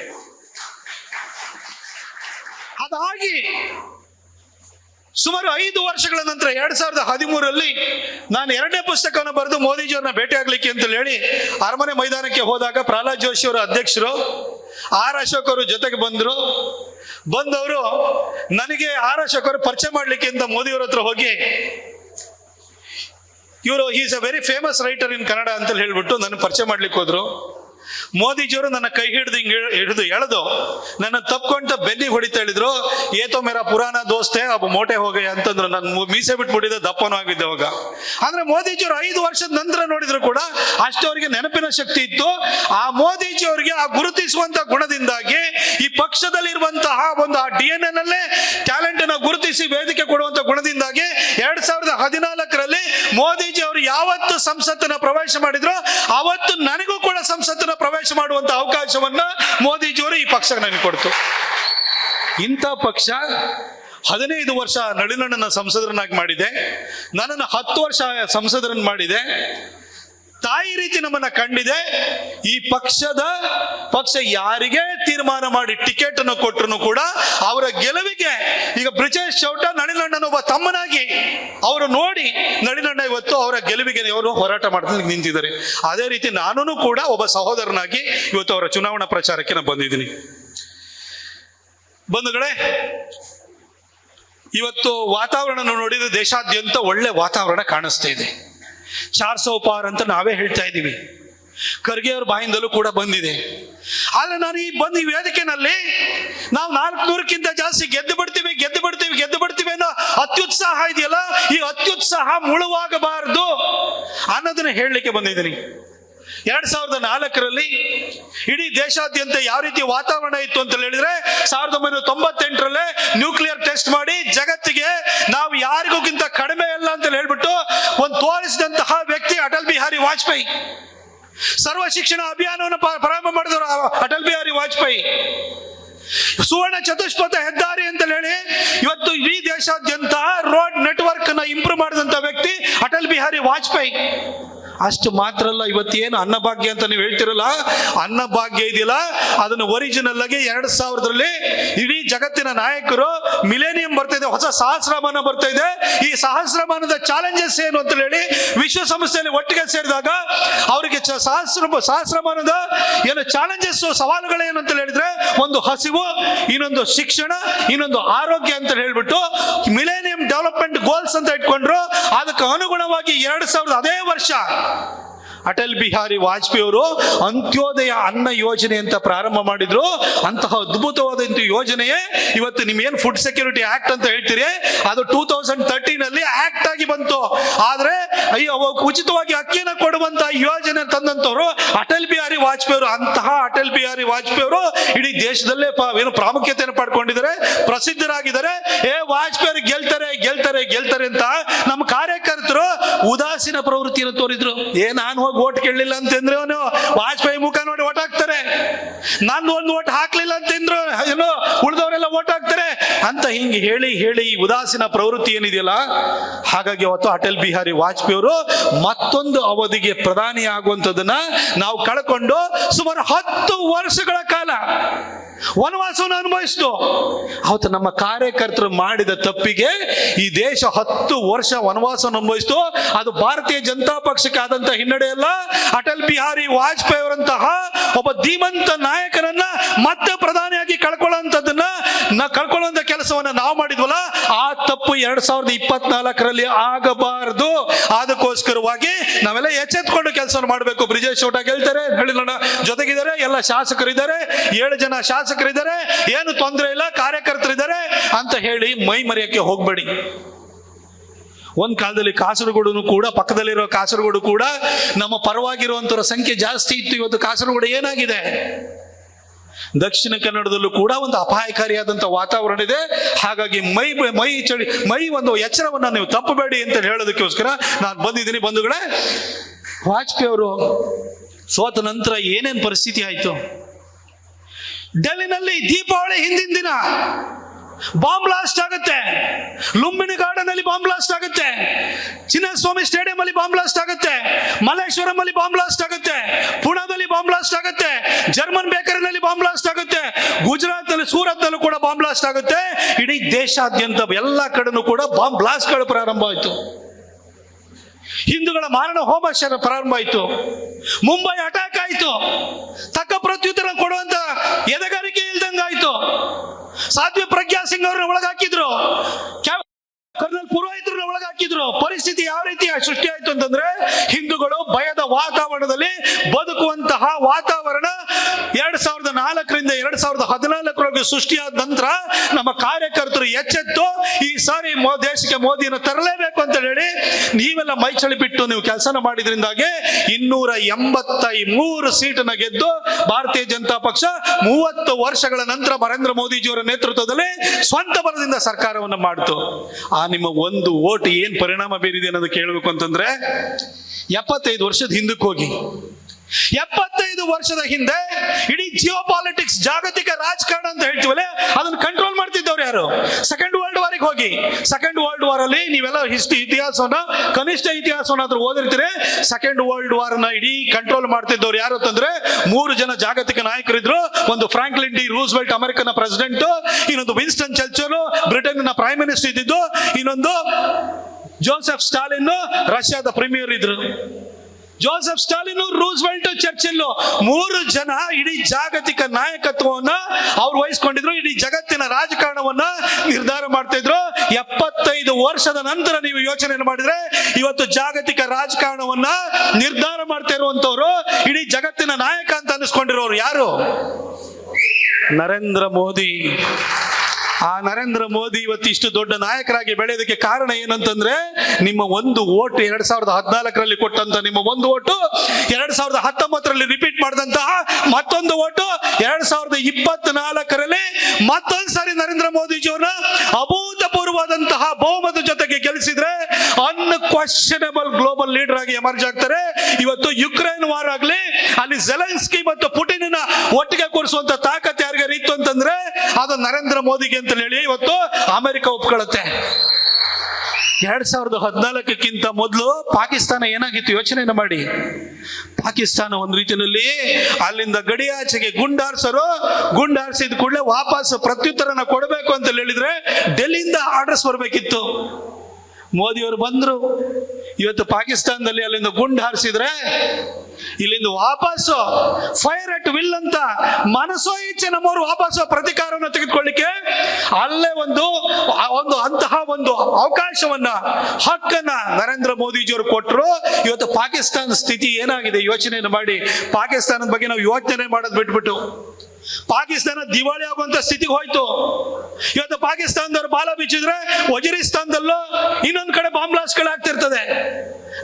ಅದಾಗಿ ಸುಮಾರು ಐದು ವರ್ಷಗಳ ನಂತರ ಎರಡ್ ಸಾವಿರದ ಹದಿಮೂರಲ್ಲಿ ನಾನು ಎರಡನೇ ಪುಸ್ತಕವನ್ನು ಬರೆದು ಮೋದಿಜಿಯವ್ರನ್ನ ಭೇಟಿ ಅಂತ ಹೇಳಿ ಅರಮನೆ ಮೈದಾನಕ್ಕೆ ಹೋದಾಗ ಪ್ರಹ್ಲಾದ್ ಜೋಶಿ ಅವರು ಅಧ್ಯಕ್ಷರು, ಆರ್ ಅಶೋಕ್ ಜೊತೆಗೆ ಬಂದರು. ಬಂದವರು, ನನಗೆ ಆರ್ ಅಶೋಕ್ ಪರಿಚಯ ಮಾಡ್ಲಿಕ್ಕೆ ಅಂತ ಮೋದಿಯವರ ಹತ್ರ ಹೋಗಿ, ಇವರು is a very famous writer in Kannada ಅಂತ ಹೇಳ್ಬಿಟ್ಟು ನನ್ನ ಪರಿಚಯ ಮಾಡ್ಲಿಕ್ಕೆ ಹೋದ್ರು. ಮೋದಿಜಿಯವರು ನನ್ನ ಕೈ ಹಿಡಿದು ಹಿಂಗೆ ಹಿಡಿದು ಎಳೆದು ನನ್ನ ತಪ್ಕೊಂತ ಬೆನ್ನಿ ಹೊಡಿತಾ ಹೇಳಿದ್ರು ಏತೋ ಮೇರ ಪುರಾಣ ದೋಸ್ತೆ ಅಬ್ಬ ಮೋಟೆ ಹೋಗ ಅಂತಂದ್ರು. ನನ್ನ ಮೀಸೆ ಬಿಟ್ಬಿಟ್ಟಿದ್ದೆ, ದಪ್ಪನೂ ಆಗಿದ್ದೆ ಅವಾಗ. ಅಂದ್ರೆ ಮೋದಿಜಿಯವರು ಐದು ವರ್ಷದ ನಂತರ ನೋಡಿದ್ರು ಕೂಡ ಅಷ್ಟವರಿಗೆ ನೆನಪಿನ ಶಕ್ತಿ ಇತ್ತು. ಆ ಮೋದಿಜಿ ಅವರಿಗೆ ಆ ಗುರುತಿಸುವಂತ ಗುಣದಿಂದಾಗಿ ಪಕ್ಷದಲ್ಲಿರುವಂತಹ ಒಂದು ಆ ಡಿ ಎನ್ ಎಲ್ಲೇ ಟ್ಯಾಲೆಂಟ್ ಅನ್ನ ಗುರುತಿಸಿ ವೇದಿಕೆ ಕೊಡುವಂತ ಗುಣದಿಂದಾಗಿ ಎರಡ್ ಸಾವಿರದ ಹದಿನಾಲ್ಕರಲ್ಲಿ ಮೋದಿಜಿ ಅವರು ಯಾವತ್ತು ಸಂಸತ್ತನ್ನ ಪ್ರವೇಶ ಮಾಡಿದ್ರು ಅವತ್ತು ನನಗೂ ಕೂಡ ಸಂಸತ್ತನ್ನ ಪ್ರವೇಶ ಮಾಡುವಂತ ಅವಕಾಶವನ್ನ ಮೋದಿಜಿ ಅವರು ಈ ಪಕ್ಷ ನನಗೆ ಕೊಡ್ತು. ಇಂಥ ಪಕ್ಷ ಹದಿನೈದು ವರ್ಷ ನಳಿನಣ್ಣನ ಸಂಸದರನ್ನಾಗಿ ಮಾಡಿದೆ. ನನ್ನನ್ನು ಹತ್ತು ವರ್ಷ ಸಂಸದರನ್ನು ಮಾಡಿದೆ. ತಾಯಿ ರೀತಿ ನಮ್ಮನ್ನ ಕಂಡಿದೆ. ಈ ಪಕ್ಷದ, ಪಕ್ಷ ಯಾರಿಗೆ ತೀರ್ಮಾನ ಮಾಡಿ ಟಿಕೆಟ್ ಅನ್ನು ಕೊಟ್ಟರು ಕೂಡ ಅವರ ಗೆಲುವಿಗೆ ಈಗ ಬ್ರಿಜೇಶ್ ಚೌಟ ನಳಿನಣ್ಣನ ಒಬ್ಬ ತಮ್ಮನಾಗಿ ಅವರು ನೋಡಿ ನಳಿನಣ್ಣ ಇವತ್ತು ಅವರ ಗೆಲುವಿಗೆ ಅವರು ಹೋರಾಟ ಮಾಡ್ತಾ ನಿಂತಿದ್ದಾರೆ. ಅದೇ ರೀತಿ ನಾನು ಕೂಡ ಒಬ್ಬ ಸಹೋದರನಾಗಿ ಇವತ್ತು ಅವರ ಚುನಾವಣಾ ಪ್ರಚಾರಕ್ಕೆ ನಾನು ಬಂದಿದ್ದೀನಿ. ಬಂಧುಗಳೇ, ಇವತ್ತು ವಾತಾವರಣ ನೋಡಿದ್ರೆ ದೇಶಾದ್ಯಂತ ಒಳ್ಳೆ ವಾತಾವರಣ ಕಾಣಿಸ್ತಾ ಇದೆ. ಚಾರ್ ಸೌ ಅಂತ ನಾವೇ ಹೇಳ್ತಾ ಇದ್ದೀವಿ. ಖರ್ಗೆ ಅವ್ರ ಬಾಯಿಂದಲೂ ಕೂಡ ಬಂದಿದೆ. ಆದ್ರೆ ನಾನು ಈ ಬಂದು ಈ ವೇದಿಕೆನಲ್ಲಿ ನಾವು ನಾಲ್ಕುನೂರಕ್ಕಿಂತ ಜಾಸ್ತಿ ಗೆದ್ದು ಬಿಡ್ತೀವಿ ಗೆದ್ದು ಬಿಡ್ತೀವಿ ಗೆದ್ದು ಬಿಡ್ತೀವಿ ಅನ್ನೋ ಅತ್ಯುತ್ಸಾಹ ಇದೆಯಲ್ಲ, ಈ ಅತ್ಯುತ್ಸಾಹ ಮುಳುವಾಗಬಾರದು ಅನ್ನೋದನ್ನ ಹೇಳಲಿಕ್ಕೆ ಬಂದಿದ್ದೀನಿ. ಎರಡ್ ಸಾವಿರದ ನಾಲ್ಕರಲ್ಲಿ ಇಡೀ ದೇಶಾದ್ಯಂತ ಯಾವ ರೀತಿ ವಾತಾವರಣ ಇತ್ತು ಅಂತ ಹೇಳಿದ್ರೆ ಸಾವಿರದ ಒಂಬೈನೂರ ತೊಂಬತ್ತೆಂಟರಲ್ಲೇ ನ್ಯೂಕ್ಲಿಯರ್ ಟೆಸ್ಟ್ ಮಾಡಿ ಜಗತ್ತಿಗೆ ನಾವು ಯಾರಿಗೋಗಿಂತ ಕಡಿಮೆ ಇಲ್ಲ ಅಂತ ಹೇಳ್ಬಿಟ್ಟು ಒಂದು ತೋರಿಸಿದಂತಹ ವ್ಯಕ್ತಿ ಅಟಲ್ ಬಿಹಾರಿ ವಾಜಪೇಯಿ. ಸರ್ವ ಶಿಕ್ಷಣ ಅಭಿಯಾನವನ್ನು ಪ್ರಾರಂಭ ಮಾಡಿದವರು ಅಟಲ್ ಬಿಹಾರಿ ವಾಜಪೇಯಿ. ಸುವರ್ಣ ಚತುಷ್ಪಥ ಹೆದ್ದಾರಿ ಅಂತ ಹೇಳಿ ಇವತ್ತು ಇಡೀ ದೇಶಾದ್ಯಂತ ರೋಡ್ ನೆಟ್ವರ್ಕ್ ಅನ್ನ ಇಂಪ್ರೂವ್ ಮಾಡಿದಂತ ವ್ಯಕ್ತಿ ಅಟಲ್ ಬಿಹಾರಿ ವಾಜಪೇಯಿ. ಅಷ್ಟು ಮಾತ್ರ ಅಲ್ಲ ಇವತ್ತೇನು ಅನ್ನಭಾಗ್ಯ ಅಂತ ನೀವು ಹೇಳ್ತಿರಲ್ಲ? ಅನ್ನಭಾಗ್ಯ ಇದೆಯಲ್ಲ? ಅದನ್ನು ಒರಿಜಿನಲ್ ಆಗಿ ಎರಡ್ ಸಾವಿರದಲ್ಲಿ ಇಡೀ ಜಗತ್ತಿನ ನಾಯಕರು ಮಿಲೇನಿಯಂ ಬರ್ತಾ ಇದೆ ಹೊಸ ಸಹಸ್ರಮಾನ ಬರ್ತಾ ಇದೆ ಈ ಸಹಸ್ರಮಾನದ ಚಾಲೆಂಜಸ್ ಏನು ಅಂತ ಹೇಳಿ ವಿಶ್ವಸಂಸ್ಥೆಯಲ್ಲಿ ಒಟ್ಟಿಗೆ ಸೇರಿದಾಗ ಅವರಿಗೆ ಸಹಸ್ರ ಸಹಸ್ರಮಾನದ ಏನು ಚಾಲೆಂಜಸ್ ಸವಾಲುಗಳೇನು ಅಂತ ಹೇಳಿದ್ರೆ, ಒಂದು ಹಸಿವು, ಇನ್ನೊಂದು ಶಿಕ್ಷಣ, ಇನ್ನೊಂದು ಆರೋಗ್ಯ ಅಂತ ಹೇಳ್ಬಿಟ್ಟು ಮಿಲೇನಿಯಂ ಡೆವಲಪ್ಮೆಂಟ್ ಗೋಲ್ಸ್ ಅಂತ ಇಟ್ಕೊಂಡ್ರು. ಅದಕ್ಕೆ ಅನುಗುಣವಾಗಿ ಎರಡು ಸಾವಿರದ ಅದೇ ವರ್ಷ ಅಟಲ್ ಬಿಹಾರಿ ವಾಜಪೇಯಿ ಅವರು ಅಂತ್ಯೋದಯ ಅನ್ನ ಯೋಜನೆ ಅಂತ ಪ್ರಾರಂಭ ಮಾಡಿದ್ರು. ಅಂತಹ ಅದ್ಭುತವಾದಂತ ಯೋಜನೆಯೇ ಇವತ್ತು ನಿಮ್ಗೇನು ಫುಡ್ ಸೆಕ್ಯೂರಿಟಿ ಆಕ್ಟ್ ಅಂತ ಹೇಳ್ತೀರಿ? ಅದು ಟೂ ತೌಸಂಡ್ ತರ್ಟೀನ್ ಅಲ್ಲಿ ಆಕ್ಟ್ ಆಗಿ ಬಂತು. ಆದ್ರೆ, ಅಯ್ಯೋ ಉಚಿತವಾಗಿ ಅಕ್ಕಿನ ಕೊಡುವಂತ ಯೋಜನೆ ತಂದಂತವ್ರು ಅಟಲ್ ಬಿಹಾರಿ ವಾಜಪೇಯಿ ಅವರು. ಅಂತಹ ಅಟಲ್ ಬಿಹಾರಿ ವಾಜಪೇಯಿ ಅವರು ಇಡೀ ದೇಶದಲ್ಲೇ ಏನು ಪ್ರಾಮುಖ್ಯತೆಯನ್ನು ಪಡ್ಕೊಂಡಿದ್ದಾರೆ, ಪ್ರಸಿದ್ಧರಾಗಿದ್ದಾರೆ. ಏ ವಾಜಪೇಯಿ ಗೆಲ್ತಾರೆ ಗೆಲ್ತಾರೆ ಗೆಲ್ತಾರೆ ಅಂತ ನಮ್ಮ ಕಾರ್ಯಕರ್ತರು ಉದಾಸೀನ ಪ್ರವೃತ್ತಿಯನ್ನು ತೋರಿದ್ರು. ಏ ನಾನು ಹೋಗಿ ಓಟ್ ಕೇಳಲಿಲ್ಲ ಅಂತಂದ್ರೆ ಅವನು ವಾಜಪೇಯಿ ಮುಖ ನಾನು ಒಂದು ಓಟ್ ಹಾಕ್ಲಿಲ್ಲ ಅಂತಂದ್ರು ಏನು ಉಳಿದವರೆಲ್ಲ ಓಟ್ ಹಾಕ್ತಾರೆ ಅಂತ ಹಿಂಗೆ ಹೇಳಿ ಹೇಳಿ ಉದಾಸೀನ ಪ್ರವೃತ್ತಿ ಏನಿದೆಯಲ್ಲ, ಹಾಗಾಗಿ ಅವತ್ತು ಅಟಲ್ ಬಿಹಾರಿ ವಾಜಪೇಯಿ ಅವರು ಮತ್ತೊಂದು ಅವಧಿಗೆ ಪ್ರಧಾನಿ ಆಗುವಂಥದ್ದನ್ನ ನಾವು ಕಳ್ಕೊಂಡು ಸುಮಾರು ಹತ್ತು ವರ್ಷಗಳ ಕಾಲ ವನವಾಸವನ್ನು ಅನುಭವಿಸ್ತು. ಅವತ್ತು ನಮ್ಮ ಕಾರ್ಯಕರ್ತರು ಮಾಡಿದ ತಪ್ಪಿಗೆ ಈ ದೇಶ ಹತ್ತು ವರ್ಷ ವನವಾಸವನ್ನು ಅನುಭವಿಸ್ತು. ಅದು ಭಾರತೀಯ ಜನತಾ ಪಕ್ಷಕ್ಕೆ ಆದಂತಹ ಹಿನ್ನಡೆ ಅಲ್ಲ, ಅಟಲ್ ಬಿಹಾರಿ ವಾಜಪೇಯಿ ಅವರಂತಹ ಒಬ್ಬ ಧೀಮಂತ ನಾಯಕನನ್ನ ಮತ್ತೆ ಪ್ರಧಾನಿಯಾಗಿ ಕಳ್ಕೊಳ್ಳುವಂಥದ್ದನ್ನ ನಾ ಕಳ್ಕೊಳ್ಳುವಂತ ಕೆಲಸವನ್ನ ನಾವು ಮಾಡಿದ್ವಲ್ಲ, ಆ ತಪ್ಪು ಎರಡ್ ಸಾವಿರದ ಇಪ್ಪತ್ನಾಲ್ಕರಲ್ಲಿ ಆಗಬಾರದು. ಅದಕ್ಕೋಸ್ಕರವಾಗಿ ನಾವೆಲ್ಲ ಎಚ್ಚೆತ್ಕೊಂಡು ಕೆಲಸ ಮಾಡಬೇಕು. ಬ್ರಿಜೇಶ್ ಚೌಟ ಗೆಲ್ತಾರೆ ಹೇಳಿದ ಜೊತೆಗಿದ್ದಾರೆ, ಎಲ್ಲ ಶಾಸಕರಿದ್ದಾರೆ, ಏಳು ಜನ ಶಾಸಕರಿದ್ದಾರೆ, ಏನು ತೊಂದರೆ ಇಲ್ಲ, ಕಾರ್ಯಕರ್ತರಿದ್ದಾರೆ ಅಂತ ಹೇಳಿ ಮೈ ಮರೆಯಕ್ಕೆ ಹೋಗ್ಬೇಡಿ. ಒಂದ್ ಕಾಲದಲ್ಲಿ ಕಾಸರಗೋಡು ಕೂಡ, ಪಕ್ಕದಲ್ಲಿರೋ ಕಾಸರಗೋಡು ಕೂಡ ನಮ್ಮ ಪರವಾಗಿರುವಂತರ ಸಂಖ್ಯೆ ಜಾಸ್ತಿ ಇತ್ತು. ಇವತ್ತು ಕಾಸರಗೋಡು ಏನಾಗಿದೆ? ದಕ್ಷಿಣ ಕನ್ನಡದಲ್ಲೂ ಕೂಡ ಒಂದು ಅಪಾಯಕಾರಿಯಾದಂಥ ವಾತಾವರಣ ಇದೆ. ಹಾಗಾಗಿ ಮೈ ಮೈ ಚಳಿ, ಮೈ ಒಂದು ಎಚ್ಚರವನ್ನು ನೀವು ತಪ್ಪಬೇಡಿ ಅಂತ ಹೇಳೋದಕ್ಕೋಸ್ಕರ ನಾನು ಬಂದಿದ್ದೀನಿ ಬಂಧುಗಳೇ. ವಾಜಪೇಯಿ ಅವರು ಸೋತ ನಂತರ ಏನೇನು ಪರಿಸ್ಥಿತಿ ಆಯಿತು? ಡೆಲ್ಲಿನಲ್ಲಿ ದೀಪಾವಳಿ ಹಿಂದಿನ ದಿನ. ಬಾಂಬ್ ಬ್ಲಾಸ್ಟ್ ಆಗುತ್ತೆ. ಲುಂಬಿನಿ ಗಾರ್ಡನ್ ಅಲ್ಲಿ ಬಾಂಬ್ ಬ್ಲಾಸ್ಟ್ ಆಗುತ್ತೆ. ಚಿನ್ನಸ್ವಾಮಿ ಸ್ಟೇಡಿಯಂ ಅಲ್ಲಿ ಬಾಂಬ್ ಬ್ಲಾಸ್ಟ್ ಆಗುತ್ತೆ. ಮಲ್ಲೇಶ್ವರಂ ಅಲ್ಲಿ ಬಾಂಬ್ ಬ್ಲಾಸ್ಟ್ ಆಗುತ್ತೆ. ಪುಣಾದಲ್ಲಿ ಬಾಂಬ್ ಬ್ಲಾಸ್ಟ್ ಆಗುತ್ತೆ. ಜರ್ಮನ್ ಬೇಕರಿನಲ್ಲಿ ಬಾಂಬ್ ಬ್ಲಾಸ್ಟ್ ಆಗುತ್ತೆ. ಗುಜರಾತ್ನಲ್ಲಿ ಸೂರತ್ ನಲ್ಲೂ ಕೂಡ ಬಾಂಬ್ ಬ್ಲಾಸ್ಟ್ ಆಗುತ್ತೆ. ಇಡೀ ದೇಶಾದ್ಯಂತ ಎಲ್ಲ ಕಡೆನೂ ಕೂಡ ಬಾಂಬ್ ಬ್ಲಾಸ್ಟ್ಗಳು ಪ್ರಾರಂಭ ಆಯಿತು. ಹಿಂದೂಗಳ ಮಾರಣ ಹೋಮ ಪ್ರಾರಂಭ ಆಯಿತು. ಮುಂಬೈ ಅಟ್ಯಾಕ್ ಆಯಿತು. ತಕ್ಕ ಪ್ರತ್ಯುತ್ತರ ಕೊಡುವಂತ ಎದೆಗಾರಿಕೆ ಇಲ್ದಂಗಾಯ್ತು. ಸಾಧ್ವಿ ಪ್ರಜ್ಞಾ ಸಿಂಗ್ ಅವ್ರನ್ನ ಒಳಗಾಕಿದ್ರು ಕರ್ನಲ್ ಪುರೋಹಿತರನ್ನ ಒಳಗಾಕಿದ್ರು. ಪರಿಸ್ಥಿತಿ ಯಾವ ರೀತಿ ಸೃಷ್ಟಿ ಆಯ್ತು ಅಂತಂದ್ರೆ, ಹಿಂದೂಗಳು ಭಯದ ವಾತಾವರಣದಲ್ಲಿ ಬದುಕುವಂತಹ ವಾತಾವರಣ ಎರಡ್ ಸಾವಿರದ ನಾಲ್ಕರಿಂದ ಎರಡ್ ಸಾವಿರದ ಹದಿನಾಲ್ಕರೊಳಗೆ ಸೃಷ್ಟಿಯಾದ ನಂತರ ನಮ್ಮ ಕಾರ್ಯಕರ್ತರು ಎಚ್ಚೆತ್ತು, ಈ ಸಾರಿ ದೇಶಕ್ಕೆ ಮೋದಿಯನ್ನು ತರಲೇಬೇಕು ಅಂತ ಹೇಳಿ ನೀವೆಲ್ಲ ಮೈಚಳಿ ಬಿಟ್ಟು ನೀವು ಕೆಲಸ ಮಾಡಿದ್ರಿಂದಾಗಿ ಇನ್ನೂರ ಎಂಬತ್ತ ಮೂರು ಗೆದ್ದು ಭಾರತೀಯ ಜನತಾ ಪಕ್ಷ ಮೂವತ್ತು ವರ್ಷಗಳ ನಂತರ ನರೇಂದ್ರ ಮೋದಿಜಿಯವರ ನೇತೃತ್ವದಲ್ಲಿ ಸ್ವಂತ ಬಲದಿಂದ ಸರ್ಕಾರವನ್ನು ಮಾಡಿತು. ನಿಮ್ಮ ಒಂದು ಓಟ್ ಏನ್ ಪರಿಣಾಮ ಬೀರಿದೆ ಅನ್ನೋದು ಕೇಳಬೇಕು ಅಂತಂದ್ರೆ, ಎಪ್ಪತ್ತೈದು ವರ್ಷದ ಹಿಂದಕ್ಕೆ ಹೋಗಿ. ಎಪ್ಪತ್ತೈದು ವರ್ಷದ ಹಿಂದೆ ಇಡೀ ಜಿಯೋ ಪಾಲಿಟಿಕ್ಸ್ ಜಾಗತಿಕ ರಾಜಕಾರಣ ಅಂತ ಹೇಳ್ತೀವಲ್ಲ ಅದನ್ನು ಕಂಟ್ರೋಲ್ ಮಾಡ್ತಿದ್ದವ್ರು ಯಾರು ಸೆಕೆಂಡ್ ವರ್ಲ್ಡ್ ವಾರಿಗೆ ಹೋಗಿ ಸೆಕೆಂಡ್ ವರ್ಲ್ಡ್ ವಾರ್ ಅಲ್ಲಿ ನೀವೆಲ್ಲ ಹಿಸ್ಟ್ರಿ ಇತಿಹಾಸವನ್ನ ಕನಿಷ್ಠ ಇತಿಹಾಸವನ್ನ ಆದ್ರೂ ಓದಿರ್ತೀರಿ. ಸೆಕೆಂಡ್ ವರ್ಲ್ಡ್ ವಾರ್ನ ಇಡೀ ಕಂಟ್ರೋಲ್ ಮಾಡ್ತಿದ್ದವ್ರು ಯಾರು ಅಂತಂದ್ರೆ ಮೂರು ಜನ ಜಾಗತಿಕ ನಾಯಕರಿದ್ರು. ಒಂದು Franklin D Roosevelt American president ಇನ್ನೊಂದು ವಿನ್ಸ್ಟನ್ ಚರ್ಚಲ್ ಬ್ರಿಟನ್ನ ಪ್ರೈಮ್ ಮಿನಿಸ್ಟರ್ ಇದ್ದಿದ್ದು, ಇನ್ನೊಂದು ಜೋಸೆಫ್ ಸ್ಟಾಲಿನ್ ರಷ್ಯಾದ ಪ್ರೀಮಿಯರ್ ಇದ್ರು. ಜೋಸೆಫ್ ಸ್ಟಾಲಿನ್ ರೂಸ್ವೆಲ್ಟ್ ಚರ್ಚಿಲ್ ಮೂರು ಜನ ಇಡೀ ಜಾಗತಿಕ ನಾಯಕತ್ವವನ್ನ ಅವ್ರು ವಹಿಸ್ಕೊಂಡಿದ್ರು, ಇಡೀ ಜಗತ್ತಿನ ರಾಜಕಾರಣವನ್ನ ನಿರ್ಧಾರ ಮಾಡ್ತಾ ಇದ್ರು ಎಪ್ಪತ್ತೈದು ವರ್ಷದ ನಂತರ ನೀವು ಯೋಚನೆ ಮಾಡಿದ್ರೆ ಇವತ್ತು ಜಾಗತಿಕ ರಾಜಕಾರಣವನ್ನ ನಿರ್ಧಾರ ಮಾಡ್ತಾ ಇರುವಂತವ್ರು ಇಡೀ ಜಗತ್ತಿನ ನಾಯಕ ಅಂತ ಅನಿಸ್ಕೊಂಡಿರೋರು ಯಾರು? ನರೇಂದ್ರ ಮೋದಿ. ಆ ನರೇಂದ್ರ ಮೋದಿ ಇವತ್ತು ಇಷ್ಟು ದೊಡ್ಡ ನಾಯಕರಾಗಿ ಬೆಳೆಯೋದಕ್ಕೆ ಕಾರಣ ಏನಂತಂದ್ರೆ ನಿಮ್ಮ ಒಂದು ಓಟ್ ಎರಡ್ ಸಾವಿರದ ಹದಿನಾಲ್ಕರಲ್ಲಿ ಕೊಟ್ಟಂತ ನಿಮ್ಮ ಒಂದು ಓಟು ಎರಡ್ ಸಾವಿರದ ಹತ್ತೊಂಬತ್ತರಲ್ಲಿ ರಿಪೀಟ್ ಮಾಡಿದಂತಹ ಮತ್ತೊಂದು ಓಟು ಎರಡ್ ಸಾವಿರದ ಇಪ್ಪತ್ನಾಲ್ಕರಲ್ಲಿ ಮತ್ತೊಂದು ಸಾರಿ ನರೇಂದ್ರ ಮೋದಿಜಿಯವರನ್ನ ಅಭೂತಪೂರ್ವವಾದಂತಹ ಬಹುಮತ ಜೊತೆಗೆ ಗೆಲ್ಲಿಸಿದ್ರೆ ಅನ್ಕ್ವಶನಬಲ್ ಗ್ಲೋಬಲ್ ಲೀಡರ್ ಆಗಿ ಎಮರ್ಜ್ ಆಗ್ತಾರೆ. ಇವತ್ತು ಯುಕ್ರೇನ್ ವಾರ್ ಆಗ್ಲಿ, ಅಲ್ಲಿ ಜೆಲೆನ್ಸ್ಕಿ ಮತ್ತು ಪುಟಿನ್ ಒಟ್ಟಿಗೆ ಕೂರಿಸುವಂತ ತಾಕತ್ ಯಾರಿಗಾರು ಇತ್ತು ಅಂತಂದ್ರೆ ಅದು ನರೇಂದ್ರ ಮೋದಿಗೆ ಅಂತ ಹೇಳಿ ಇವತ್ತು ಅಮೆರಿಕ ಒಪ್ಕೊಳ್ಳುತ್ತೆ. ಎರಡ್ ಸಾವಿರದ ಹದಿನಾಲ್ಕಕ್ಕಿಂತ ಮೊದಲು ಪಾಕಿಸ್ತಾನ ಏನಾಗಿತ್ತು ಯೋಚನೆ ಮಾಡಿ. ಪಾಕಿಸ್ತಾನ ಒಂದು ರೀತಿಯಲ್ಲಿ ಅಲ್ಲಿಂದ ಗಡಿಯಾಚೆಗೆ ಗುಂಡಾರ್ಸರು ಗುಂಡಾರ್ಸಿದ ಕೂಡಲೇ ವಾಪಸ್ ಪ್ರತ್ಯುತ್ತರನ ಕೊಡಬೇಕು ಅಂತ ಹೇಳಿದ್ರೆ ಡೆಲ್ಲಿಯಿಂದ ಆರ್ಡರ್ಸ್ ಬರಬೇಕಿತ್ತು. ಮೋದಿಯವರು ಬಂದರು. ಇವತ್ತು ಪಾಕಿಸ್ತಾನದಲ್ಲಿ ಅಲ್ಲಿಂದ ಗುಂಡು ಹಾರಿಸಿದ್ರೆ ಇಲ್ಲಿಂದ ವಾಪಸ್ಸು ಫೈರ್ ಅಟ್ ವಿಲ್ ಅಂತ ಮನಸೋ ಇಚ್ಛೆ ನಮ್ಮವರು ವಾಪಸ್ಸು ಪ್ರತಿಕಾರವನ್ನು ತೆಗೆದುಕೊಳ್ಳಿಕ್ಕೆ ಅಲ್ಲೇ ಒಂದು ಒಂದು ಅಂತಹ ಒಂದು ಅವಕಾಶವನ್ನ ಹಕ್ಕನ್ನ ನರೇಂದ್ರ ಮೋದಿಜಿಯವರು ಕೊಟ್ಟರು ಇವತ್ತು ಪಾಕಿಸ್ತಾನ ಸ್ಥಿತಿ ಏನಾಗಿದೆ ಯೋಚನೆಯನ್ನು ಮಾಡಿ. ಪಾಕಿಸ್ತಾನದ ಬಗ್ಗೆ ನಾವು ಯೋಚನೆ ಮಾಡೋದು ಬಿಟ್ಬಿಟ್ಟು. ಪಾಕಿಸ್ತಾನ ದಿವಾಳಿ ಆಗುವಂತ ಸ್ಥಿತಿಗೆ ಹೋಯ್ತು. ಇವತ್ತು ಪಾಕಿಸ್ತಾನದವ್ರು ಬಾಲ ಬಿಚ್ಚಿದ್ರೆ ವಜೀರಿಸ್ತಾನದಲ್ಲೂ ಇನ್ನೊಂದು ಕಡೆ ಬಾಂಬ್ ಆಗ್ತಿರ್ತದೆ.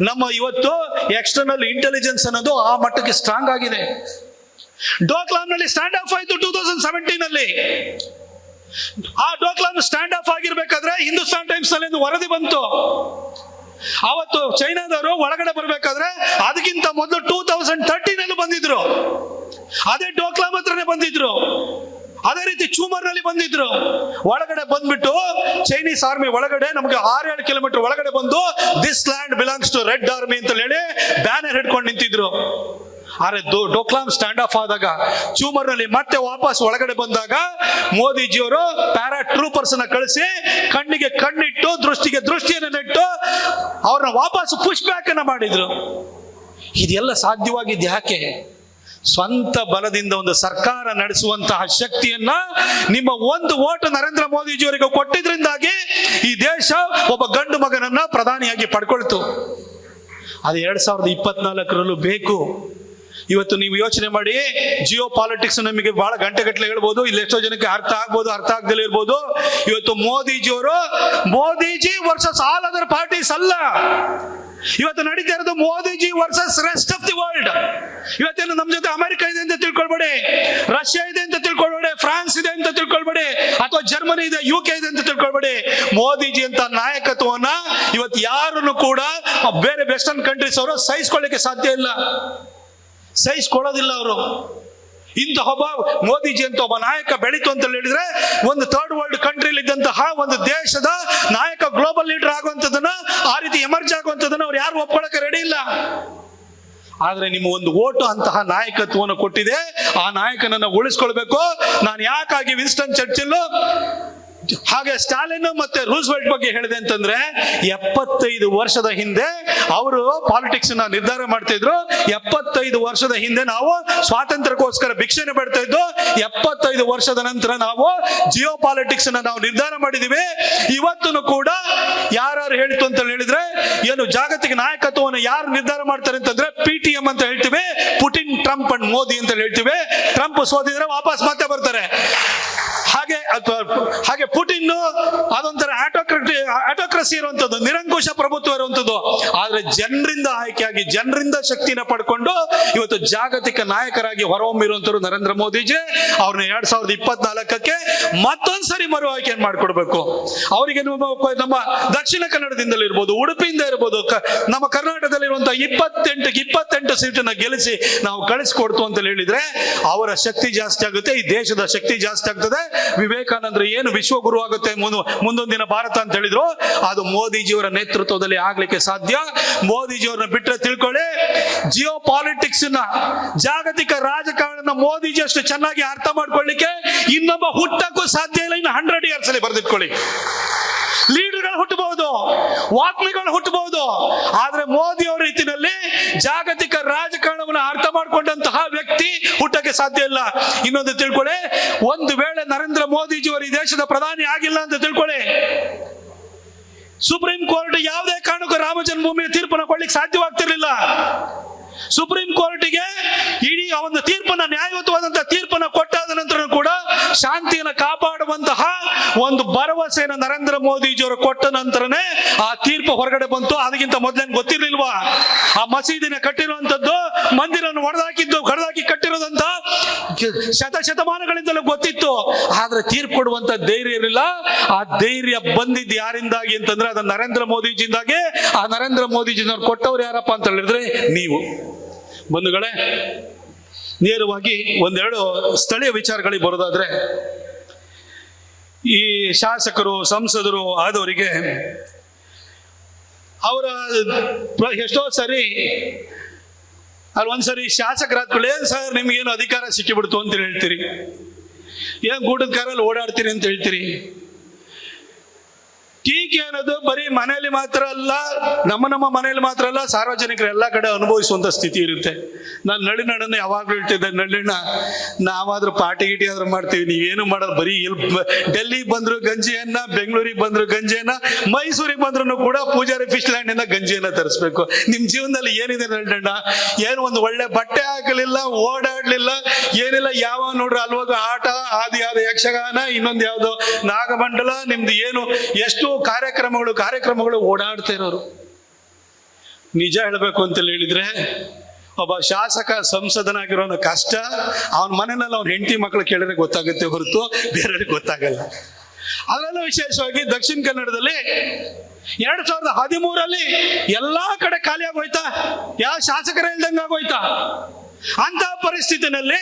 ನಮ್ಮ ಇವತ್ತು ಎಕ್ಸ್ಟರ್ನಲ್ ಇಂಟೆಲಿಜೆನ್ಸ್ ಅನ್ನೋದು ಆ ಮಟ್ಟಕ್ಕೆ ಸ್ಟ್ರಾಂಗ್ ಆಗಿದೆ. ಡೋಕ್ಲಾಮ್ನಲ್ಲಿ ಸ್ಟ್ಯಾಂಡ್ ಆಫ್ ಆಯ್ತು ಟೂ ತೌಸಂಡ್ ಸೆವೆಂಟೀನ್ ಅಲ್ಲಿ. ಆ ಡೋಕ್ಲಾಮ್ ಸ್ಟ್ಯಾಂಡ್ ಆಫ್ ಆಗಿರ್ಬೇಕಾದ್ರೆ ಹಿಂದೂಸ್ತಾನ್ ಟೈಮ್ಸ್ನಲ್ಲಿ ವರದಿ ಬಂತು. ಅವತ್ತು ಚೈನಾದವರು ಒಳಗಡೆ ಬರಬೇಕಾದ್ರೆ ಅದಕ್ಕಿಂತ ಮೊದಲು ಟೂ ತೌಸಂಡ್ ತರ್ಟೀನ್ ಅಲ್ಲಿ ಬಂದಿದ್ರು. ಅದೇ ಡೋಕ್ಲಾಮ್ ಹತ್ರನೇ ಬಂದಿದ್ರು. ಅದೇ ರೀತಿ ಚೂಮರ್ನಲ್ಲಿ ಬಂದಿದ್ರು. ಒಳಗಡೆ ಬಂದ್ಬಿಟ್ಟು ಚೈನೀಸ್ ಆರ್ಮಿ ಒಳಗಡೆ ನಮ್ಗೆ ಆರೇಳು ಕಿಲೋಮೀಟರ್ ಒಳಗಡೆ ಬಂದು this land belongs to Red Army ಅಂತ ಹೇಳಿ ಬ್ಯಾನರ್ ಹಿಡ್ಕೊಂಡು ನಿಂತಿದ್ರು. ಆದ್ರೆ ಡೋಕ್ಲಾಂ ಸ್ಟ್ಯಾಂಡ್ ಆಫ್ ಆದಾಗ ಚೂಮರ್ನಲ್ಲಿ ಮತ್ತೆ ವಾಪಸ್ ಒಳಗಡೆ ಬಂದಾಗ ಮೋದಿಜಿಯವರು ಪ್ಯಾರಾ ಟ್ರೂಪರ್ಸ್ನ ಕಳಿಸಿ ಕಣ್ಣಿಗೆ ಕಣ್ಣಿಟ್ಟು ದೃಷ್ಟಿಗೆ ದೃಷ್ಟಿಯನ್ನು ನೆಟ್ಟು ಅವ್ರನ್ನ ವಾಪಸ್ ಪುಷ್ ಬ್ಯಾಕ್ ಅನ್ನ ಮಾಡಿದ್ರು. ಇದೆಲ್ಲ ಸಾಧ್ಯವಾಗಿದ್ದು ಯಾಕೆ? ಸ್ವಂತ ಬಲದಿಂದ ಒಂದು ಸರ್ಕಾರ ನಡೆಸುವಂತಹ ಶಕ್ತಿಯನ್ನ ನಿಮ್ಮ ಒಂದು ಓಟ್ ನರೇಂದ್ರ ಮೋದಿಜಿಯವರಿಗೆ ಕೊಟ್ಟಿದ್ರಿಂದಾಗಿ ಈ ದೇಶ ಒಬ್ಬ ಗಂಡು ಮಗನನ್ನ ಪ್ರಧಾನಿಯಾಗಿ ಪಡ್ಕೊಳ್ತು. ಅದು ಎರಡ್ ಸಾವಿರದ ಇಪ್ಪತ್ನಾಲ್ಕರಲ್ಲೂ ಬೇಕು. ಇವತ್ತು ನೀವು ಯೋಚನೆ ಮಾಡಿ, ಜಿಯೋ ಪಾಲಿಟಿಕ್ಸ್ ನಮಗೆ ಬಹಳ ಗಂಟೆಗಟ್ಟಲೆ ಹೇಳ್ಬೋದು, ಇಲ್ಲಿ ಎಷ್ಟೋ ಜನಕ್ಕೆ ಅರ್ಥ ಆಗ್ಬೋದು, ಅರ್ಥ ಆಗದಲ್ಲೇ ಇರ್ಬೋದು. ಇವತ್ತು ಮೋದಿಜಿಯವರು, Modiji versus all other parties ಅಲ್ಲ. ಇವತ್ತು ನಡೀತಾ ಇರೋದು Modiji versus rest of the world ಇವತ್ತೇನು ನಮ್ಮ ಜೊತೆ ಅಮೆರಿಕ ಇದೆ ಅಂತ ತಿಳ್ಕೊಳ್ಬೇಡಿ, ರಷ್ಯಾ ಇದೆ ಅಂತ ತಿಳ್ಕೊಳ್ಬೇಡಿ, ಫ್ರಾನ್ಸ್ ಇದೆ ಅಂತ ತಿಳ್ಕೊಳ್ಬೇಡಿ, ಅಥವಾ ಜರ್ಮನಿ ಇದೆ ಯು ಕೆ ಇದೆ ಅಂತ ತಿಳ್ಕೊಳ್ಬೇಡಿ. ಮೋದಿಜಿ ಅಂತ ನಾಯಕತ್ವವನ್ನ ಇವತ್ತು ಯಾರನ್ನು ಕೂಡ ಬೇರೆ ವೆಸ್ಟರ್ನ್ ಕಂಟ್ರೀಸ್ ಅವರು ಸಹಿಸ್ಕೊಳ್ಳಿಕ್ಕೆ ಸಾಧ್ಯ ಇಲ್ಲ. ಸಹಿಸ್ಕೊಳ್ಳೋದಿಲ್ಲ ಅವರು. ಇಂತಹ ಒಬ್ಬ ಮೋದಿಜಿ ಅಂತ ಒಬ್ಬ ನಾಯಕ ಬೆಳೀತು ಅಂತ ಹೇಳಿದ್ರೆ ಒಂದು ಥರ್ಡ್ ವರ್ಲ್ಡ್ ಕಂಟ್ರಿಲಿ ಇದ್ದಂತಹ ಒಂದು ದೇಶದ ನಾಯಕ ಗ್ಲೋಬಲ್ ಲೀಡರ್ ಆಗುವಂಥದ್ದನ್ನ, ಆ ರೀತಿ ಎಮರ್ಜ್ ಆಗುವಂಥದ್ದನ್ನ ಅವ್ರು ಯಾರು ಒಪ್ಕೊಳ್ಳೋಕೆ ರೆಡಿ ಇಲ್ಲ. ಆದ್ರೆ ನಿಮ್ಮ ಒಂದು ಓಟು ಅಂತಹ ನಾಯಕತ್ವವನ್ನು ಕೊಟ್ಟಿದೆ, ಆ ನಾಯಕನನ್ನ ಉಳಿಸ್ಕೊಳ್ಬೇಕು. ನಾನು ಯಾಕಾಗಿ ವಿನ್ಸ್ಟನ್ ಚರ್ಚಿಲ್ ಹಾಗೆ ಸ್ಟಾಲಿನ್ ಮತ್ತೆ ರೂಸ್ವೆಲ್ಟ್ ಬಗ್ಗೆ ಹೇಳಿದೆ ಅಂತಂದ್ರೆ ಎಪ್ಪತ್ತೈದು ವರ್ಷದ ಹಿಂದೆ ಅವರು ಪಾಲಿಟಿಕ್ಸ್ನ ನಿರ್ಧಾರ ಮಾಡ್ತಾ ಇದ್ರು. ಎಪ್ಪತ್ತೈದು ವರ್ಷದ ಹಿಂದೆ ನಾವು ಸ್ವಾತಂತ್ರ್ಯಕ್ಕೋಸ್ಕರ ಭಿಕ್ಷೆನ ಪಡ್ತಾ ಇದ್ದು, ಎಪ್ಪತ್ತೈದು ವರ್ಷದ ನಂತರ ನಾವು ಜಿಯೋ ಪಾಲಿಟಿಕ್ಸ್ನ ನಾವು ನಿರ್ಧಾರ ಮಾಡಿದೀವಿ. ಇವತ್ತು ಕೂಡ ಯಾರು ಹೇಳ್ತು ಅಂತ ಹೇಳಿದ್ರೆ, ಏನು ಜಾಗತಿಕ ನಾಯಕತ್ವವನ್ನು ಯಾರು ನಿರ್ಧಾರ ಮಾಡ್ತಾರೆ ಅಂತಂದ್ರೆ ಪಿ ಟಿ ಎಂ ಅಂತ ಹೇಳ್ತೀವಿ. ಪುಟಿನ್ ಟ್ರಂಪ್ ಅಂಡ್ ಮೋದಿ ಅಂತ ಹೇಳ್ತೀವಿ ಟ್ರಂಪ್ ಸೋತಿದ್ರೆ ವಾಪಸ್ ಮತ್ತೆ ಬರ್ತಾರೆ. ಹಾಗೆ ಹಾಗೆ ಪುಟಿನ್ ಅದೊಂಥರ ಆಟೋಕ್ರಟಿ ಆಟೋಕ್ರಸಿ ಇರುವಂತದ್ದು, ನಿರಂಕುಶ ಪ್ರಭುತ್ವ ಇರುವಂತದ್ದು, ಆದ್ರೆ ಜನರಿಂದ ಆಯ್ಕೆಯಾಗಿ, ಜನರಿಂದ ಶಕ್ತಿನ ಪಡ್ಕೊಂಡು ಇವತ್ತು ಜಾಗತಿಕ ನಾಯಕರಾಗಿ ಹೊರಹೊಮ್ಮಿರುವಂತರು ನರೇಂದ್ರ ಮೋದಿಜಿ. ಅವ್ರನ್ನ ಎರಡ್ ಸಾವಿರದ ಇಪ್ಪತ್ನಾಲ್ಕಕ್ಕೆ ಮತ್ತೊಂದ್ಸರಿ ಮರು ಆಯ್ಕೆ ಮಾಡ್ಕೊಡ್ಬೇಕು? ಅವರಿಗೆ ನಮ್ಮ ದಕ್ಷಿಣ ಕನ್ನಡದಿಂದಲೂ ಇರ್ಬೋದು, ಉಡುಪಿಯಿಂದ ಇರ್ಬೋದು ನಮ್ಮ ಕರ್ನಾಟಕದಲ್ಲಿರುವಂತಹ ಇಪ್ಪತ್ತೆಂಟು ಇಪ್ಪತ್ತೆಂಟು ಸೀಟನ್ನ ಗೆಲ್ಲಿಸಿ ನಾವು ಕಳಿಸ್ಕೊಡ್ತು ಅಂತ ಹೇಳಿದ್ರೆ, ಅವರ ಶಕ್ತಿ ಜಾಸ್ತಿ ಆಗುತ್ತೆ, ಈ ದೇಶದ ಶಕ್ತಿ ಜಾಸ್ತಿ ಆಗ್ತದೆ. ವಿವೇಕಾನಂದರು ಏನು ವಿಶ್ವಗುರು ಆಗುತ್ತೆ ಮುಂದೊಂದಿನ ಮುಂದೊಂದು ದಿನ ಭಾರತ ಅಂತ ಹೇಳಿದ್ರು ಅದು ಮೋದಿಜಿಯವರ ನೇತೃತ್ವದಲ್ಲಿ ಆಗ್ಲಿಕ್ಕೆ ಸಾಧ್ಯ. ಮೋದಿಜಿಯವರನ್ನ ಬಿಟ್ಟರೆ ತಿಳ್ಕೊಳ್ಳಿ. ಜಿಯೋ ಪಾಲಿಟಿಕ್ಸ್ನ ಜಾಗತಿಕ ರಾಜಕಾರಣ ಮೋದಿಜಿ ಅಷ್ಟು ಚೆನ್ನಾಗಿ ಅರ್ಥ ಮಾಡ್ಕೊಳ್ಳಿಕ್ಕೆ ಇನ್ನೊಬ್ಬ ಹುಟ್ಟಕ್ಕೂ ಸಾಧ್ಯ ಇಲ್ಲ. ಇನ್ನು ಹಂಡ್ರೆಡ್ ಇಯರ್ಸ್ ಅಲ್ಲಿ ಬರೆದಿಟ್ಕೊಳ್ಳಿ. ಲೀಡರ್ಗಳು ಹುಟ್ಟಬಹುದು ವಾಕ್ಮಿಗಳು ಹುಟ್ಟಬಹುದು. ಆದ್ರೆ ಮೋದಿ ಅವರ ರೀತಿಯಲ್ಲಿ ಜಾಗತಿಕ ರಾಜಕಾರಣವನ್ನು ಅರ್ಥ ಮಾಡಿಕೊಂಡಂತಹ ವ್ಯಕ್ತಿ ಹುಟ್ಟಕ್ಕೆ ಸಾಧ್ಯ ಇಲ್ಲ. ಇನ್ನೊಂದು ತಿಳ್ಕೊಳ್ಳಿ. ಒಂದು ವೇಳೆ ನರೇಂದ್ರ ಮೋದಿಜಿಯವರು ಈ ದೇಶದ ಪ್ರಧಾನಿ ಆಗಿಲ್ಲ ಅಂತ ತಿಳ್ಕೊಳ್ಳಿ. ಸುಪ್ರೀಂ ಕೋರ್ಟ್ ಯಾವುದೇ ಕಾರಣಕ್ಕೂ ರಾಮ ಭೂಮಿಯ ತೀರ್ಪನ್ನು ಕೊಡ್ಲಿಕ್ಕೆ ಸಾಧ್ಯವಾಗ್ತಿರ್ಲಿಲ್ಲ. ಸುಪ್ರೀಂ ಕೋರ್ಟಿಗೆ ಇಡೀ ಒಂದು ತೀರ್ಪನ್ನ ನ್ಯಾಯಯುತವಾದಂತಹ ತೀರ್ಪನ್ನ ಕೊಟ್ಟಾದ ನಂತರ ಕೂಡ ಶಾಂತಿಯನ್ನು ಕಾಪಾಡುವಂತಹ ಒಂದು ಭರವಸೆಯನ್ನು ನರೇಂದ್ರ ಮೋದಿಜಿಯವರು ಕೊಟ್ಟ ನಂತರನೇ ಆ ತೀರ್ಪು ಹೊರಗಡೆ ಬಂತು. ಅದಕ್ಕಿಂತ ಮೊದಲೇನು ಗೊತ್ತಿರ್ಲಿಲ್ವಾ? ಆ ಮಸೀದಿನ ಕಟ್ಟಿರುವಂತದ್ದು ಮಂದಿರವನ್ನು ಹೊಡೆದಾಕಿದ್ದು ಹೊಡೆದಾಕಿ ಕಟ್ಟಿರೋದಂತ ಶತ ಶತಮಾನಗಳಿಂದಲೂ ಗೊತ್ತಿತ್ತು. ಆದ್ರೆ ತೀರ್ಪು ಕೊಡುವಂತ ಧೈರ್ಯ ಇರಲಿಲ್ಲ. ಆ ಧೈರ್ಯ ಬಂದಿದ್ದು ಯಾರಿಂದಾಗಿ ಅಂತಂದ್ರೆ ಅದು ನರೇಂದ್ರ ಮೋದಿಜಿಯಿಂದಾಗಿ, ಆ ನರೇಂದ್ರ ಮೋದಿಜಿನವ್ರು ಕೊಟ್ಟವ್ರು ಯಾರಪ್ಪ ಅಂತ ಹೇಳಿದ್ರೆ ನೀವು. ಬಂಧುಗಳೇ, ನೇರವಾಗಿ ಒಂದೆರಡು ಸ್ಥಳೀಯ ವಿಚಾರಗಳಿಗೆ ಬರೋದಾದ್ರೆ, ಈ ಶಾಸಕರು, ಸಂಸದರು ಆದವರಿಗೆ ಅವರ ಎಷ್ಟೋ ಸರಿ, ಅಲ್ಲಿ ಒಂದ್ಸರಿ ಶಾಸಕರಾದ್ಕೊಳ್ಳಿ ಏನ್ ಸರ್ ನಿಮ್ಗೇನು ಅಧಿಕಾರ ಸಿಕ್ಕಿಬಿಡ್ತು? ಅಂತ ಹೇಳ್ತೀರಿ. ಏನ್ ಗೂಟದ ಕಾರಲ್ಲಿ ಓಡಾಡ್ತೀರಿ? ಅಂತ ಹೇಳ್ತೀರಿ. ಟೀಕೆ ಅನ್ನೋದು ಬರೀ ಮನೆಯಲ್ಲಿ ಮಾತ್ರ ಅಲ್ಲ, ನಮ್ಮ ನಮ್ಮ ಮನೆಯಲ್ಲಿ ಮಾತ್ರ ಅಲ್ಲ, ಸಾರ್ವಜನಿಕರು ಎಲ್ಲ ಕಡೆ ಅನುಭವಿಸುವಂತ ಸ್ಥಿತಿ ಇರುತ್ತೆ. ನಾನು ನಳಿನಣ್ಣನ ಯಾವಾಗ್ಲೂ ಹೇಳ್ತಿದ್ದೆ ನಳ್ಳಿಣ್ಣ ನಾವಾದ್ರೂ ಪಾಟಿ ಗಿಟಿ ಆದ್ರೂ ಮಾಡ್ತೀವಿ, ನೀವೇನು ಮಾಡೋದು, ಬರೀ ಇಲ್ಲಿ ಡೆಲ್ಲಿಗೆ ಬಂದ್ರು ಗಂಜಿಯನ್ನ, ಬೆಂಗಳೂರಿಗೆ ಬಂದ್ರು ಗಂಜಿಯನ್ನ, ಮೈಸೂರಿಗೆ ಬಂದ್ರು ಕೂಡ ಪೂಜಾರಿ ಫಿಶ್ ಲ್ಯಾಂಡ್ ಇಂದ ಗಂಜಿಯನ್ನ ತರಿಸ್ಬೇಕು. ನಿಮ್ ಜೀವನದಲ್ಲಿ ಏನಿದೆ ನಳಿನಣ್ಣ ಏನು ಒಂದು ಒಳ್ಳೆ ಬಟ್ಟೆ ಹಾಕಲಿಲ್ಲ, ಓಡಾಡ್ಲಿಲ್ಲ, ಏನಿಲ್ಲ, ಯಾವ ನೋಡ್ರಿ, ಅಲ್ವಾಗ ಆಟ ಆದಿ ಆದ ಯಕ್ಷಗಾನ, ಇನ್ನೊಂದು ಯಾವ್ದೋ ನಾಗಮಂಡಲ, ನಿಮ್ದು ಏನು, ಎಷ್ಟು ಕಾರ್ಯಕ್ರಮಗಳು ಕಾರ್ಯಕ್ರಮಗಳು ಓಡಾಡ್ತಾ ಇರೋರು. ನಿಜ ಹೇಳಬೇಕು ಅಂತ ಹೇಳಿದ್ರೆ, ಒಬ್ಬ ಶಾಸಕ ಸಂಸದನಾಗಿರೋನ ಕಷ್ಟ, ಅವನ ಮನೆಯಲ್ಲಿ ಅವ್ನ ಹೆಂಡತಿ ಮಕ್ಕಳು ಕೇಳಿದ್ರೆ ಗೊತ್ತಾಗುತ್ತೆ ಹೊರತು ಬೇರೆಯವ್ರಿಗೆ ಗೊತ್ತಾಗಲ್ಲ. ಅದರಲ್ಲೂ ವಿಶೇಷವಾಗಿ ದಕ್ಷಿಣ ಕನ್ನಡದಲ್ಲಿ ಎರಡ್ ಸಾವಿರದ ಹದಿಮೂರಲ್ಲಿ ಎಲ್ಲಾ ಕಡೆ ಖಾಲಿ ಆಗೋಯ್ತಾ? ಯಾವ ಶಾಸಕರ ಇಲ್ದಂಗೆ ಆಗೋಯ್ತಾ? ಅಂತ ಪರಿಸ್ಥಿತಿನಲ್ಲಿ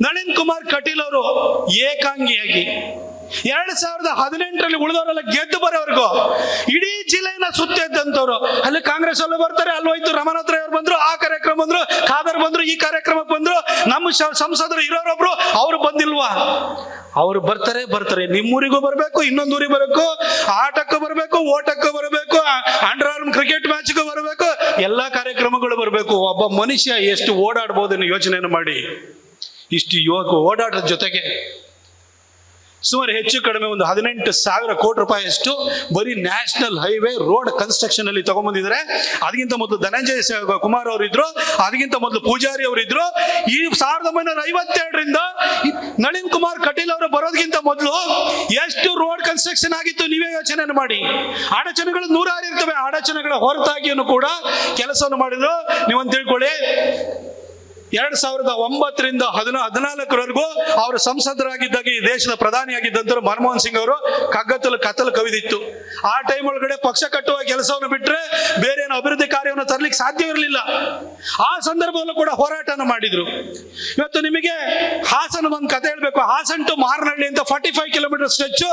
ನಳಿನ್ ಕುಮಾರ್ ಕಟೀಲ್ ಅವರು ಏಕಾಂಗಿಯಾಗಿ ಎರಡ್ ಸಾವಿರದ ಹದಿನೆಂಟರಲ್ಲಿ ಉಳಿದವರೆಲ್ಲ ಗೆದ್ದು ಬರೋವರೆಗೂ ಇಡೀ ಜಿಲ್ಲೆಯನ್ನ ಸುತ್ತಿದ್ದಂಥವ್ರು. ಅಲ್ಲಿ ಕಾಂಗ್ರೆಸ್ ಅಲ್ಲೂ ಬರ್ತಾರೆ, ಅಲ್ಲಿ ಹೋಯ್ತು ರಮನಾಥ್ ರೈ ಅವ್ರು ಬಂದ್ರು, ಆ ಕಾರ್ಯಕ್ರಮ ಬಂದ್ರು, ಖಾದರ್ ಬಂದ್ರು, ಈ ಕಾರ್ಯಕ್ರಮಕ್ಕೆ ಬಂದ್ರು. ನಮ್ಮ ಸಂಸದರು ಇರೋರೊಬ್ರು, ಅವ್ರು ಬಂದಿಲ್ವಾ? ಅವ್ರು ಬರ್ತಾರೆ ಬರ್ತಾರೆ. ನಿಮ್ಮೂರಿಗೂ ಬರಬೇಕು ಇನ್ನೊಂದು ಊರಿಗೆ ಬರಬೇಕು, ಆಟಕ್ಕೂ ಬರಬೇಕು, ಓಟಕ್ಕೂ ಬರಬೇಕು, ಅಂಡರ್ ಆರ್ಮ್ ಕ್ರಿಕೆಟ್ ಮ್ಯಾಚ್ಗೂ ಬರಬೇಕು, ಎಲ್ಲಾ ಕಾರ್ಯಕ್ರಮಗಳು ಬರಬೇಕು. ಒಬ್ಬ ಮನುಷ್ಯ ಎಷ್ಟು ಓಡಾಡ್ಬೋದು ಯೋಚನೆಯನ್ನು ಮಾಡಿ. ಇಷ್ಟು ಯುವಕ ಓಡಾಟದ ಜೊತೆಗೆ ಸುಮಾರು ಹೆಚ್ಚು ಕಡಿಮೆ ಒಂದು ಹದಿನೆಂಟು ಸಾವಿರ ಕೋಟಿ ರೂಪಾಯಿಯಷ್ಟು ಬರೀ ನ್ಯಾಷನಲ್ ಹೈವೇ ರೋಡ್ ಕನ್ಸ್ಟ್ರಕ್ಷನ್ ಅಲ್ಲಿ ತಗೊಂಡ್ಬಂದಿದ್ದಾರೆ. ಅದಕ್ಕಿಂತ ಮೊದಲು ಧನಂಜಯ ಕುಮಾರ್ ಕುಮಾರ್ ಅವರಿದ್ರು, ಅದಕ್ಕಿಂತ ಮೊದಲು ಪೂಜಾರಿ ಅವರಿದ್ರು. ಈ ಸಾವಿರದ ಒಂಬೈನೂರ ಐವತ್ತೆರಡರಿಂದ ನಳಿನ್ ಕುಮಾರ್ ಕಟೀಲ್ ಅವರು ಬರೋದಕ್ಕಿಂತ ಮೊದಲು ಎಷ್ಟು ರೋಡ್ ಕನ್ಸ್ಟ್ರಕ್ಷನ್ ಆಗಿತ್ತು ನೀವೇ ಯೋಚನೆ ಮಾಡಿ. ಅಡಚಣೆಗಳು ನೂರಾರು ಇರ್ತವೆ, ಅಡಚಣೆಗಳ ಹೊರತಾಗಿಯೂ ಕೂಡ ಕೆಲಸವನ್ನು ಮಾಡಿದ್ರು. ನೀವೊಂದು ತಿಳ್ಕೊಳ್ಳಿ ಎರಡ್ ಸಾವಿರದ ಒಂಬತ್ತರಿಂದ ಹದಿನ, ಹದಿನಾಲ್ಕರವರೆಗೂ ಅವರು ಸಂಸದರಾಗಿದ್ದಾಗ ಈ ದೇಶದ ಪ್ರಧಾನಿಯಾಗಿದ್ದಂತರು ಮನಮೋಹನ್ ಸಿಂಗ್ ಅವರು ಕಗ್ಗತ್ತಲು ಕತ್ತಲು ಕವಿದಿತ್ತು. ಆ ಟೈಮ್ ಒಳಗಡೆ ಪಕ್ಷ ಕಟ್ಟುವ ಕೆಲಸವನ್ನು ಬಿಟ್ಟರೆ ಬೇರೆ ಏನು ಅಭಿವೃದ್ಧಿ ಕಾರ್ಯವನ್ನು ತರಲಿಕ್ಕೆ ಸಾಧ್ಯ ಇರಲಿಲ್ಲ. ಆ ಸಂದರ್ಭದಲ್ಲೂ ಕೂಡ ಹೋರಾಟನ ಮಾಡಿದ್ರು. ಇವತ್ತು ನಿಮಗೆ ಹಾಸನ ಒಂದು ಕತೆ ಹೇಳ್ಬೇಕು. ಹಾಸನ್ ಟು ಮಾರನಹಳ್ಳಿ ಅಂತ forty five kilometre stretch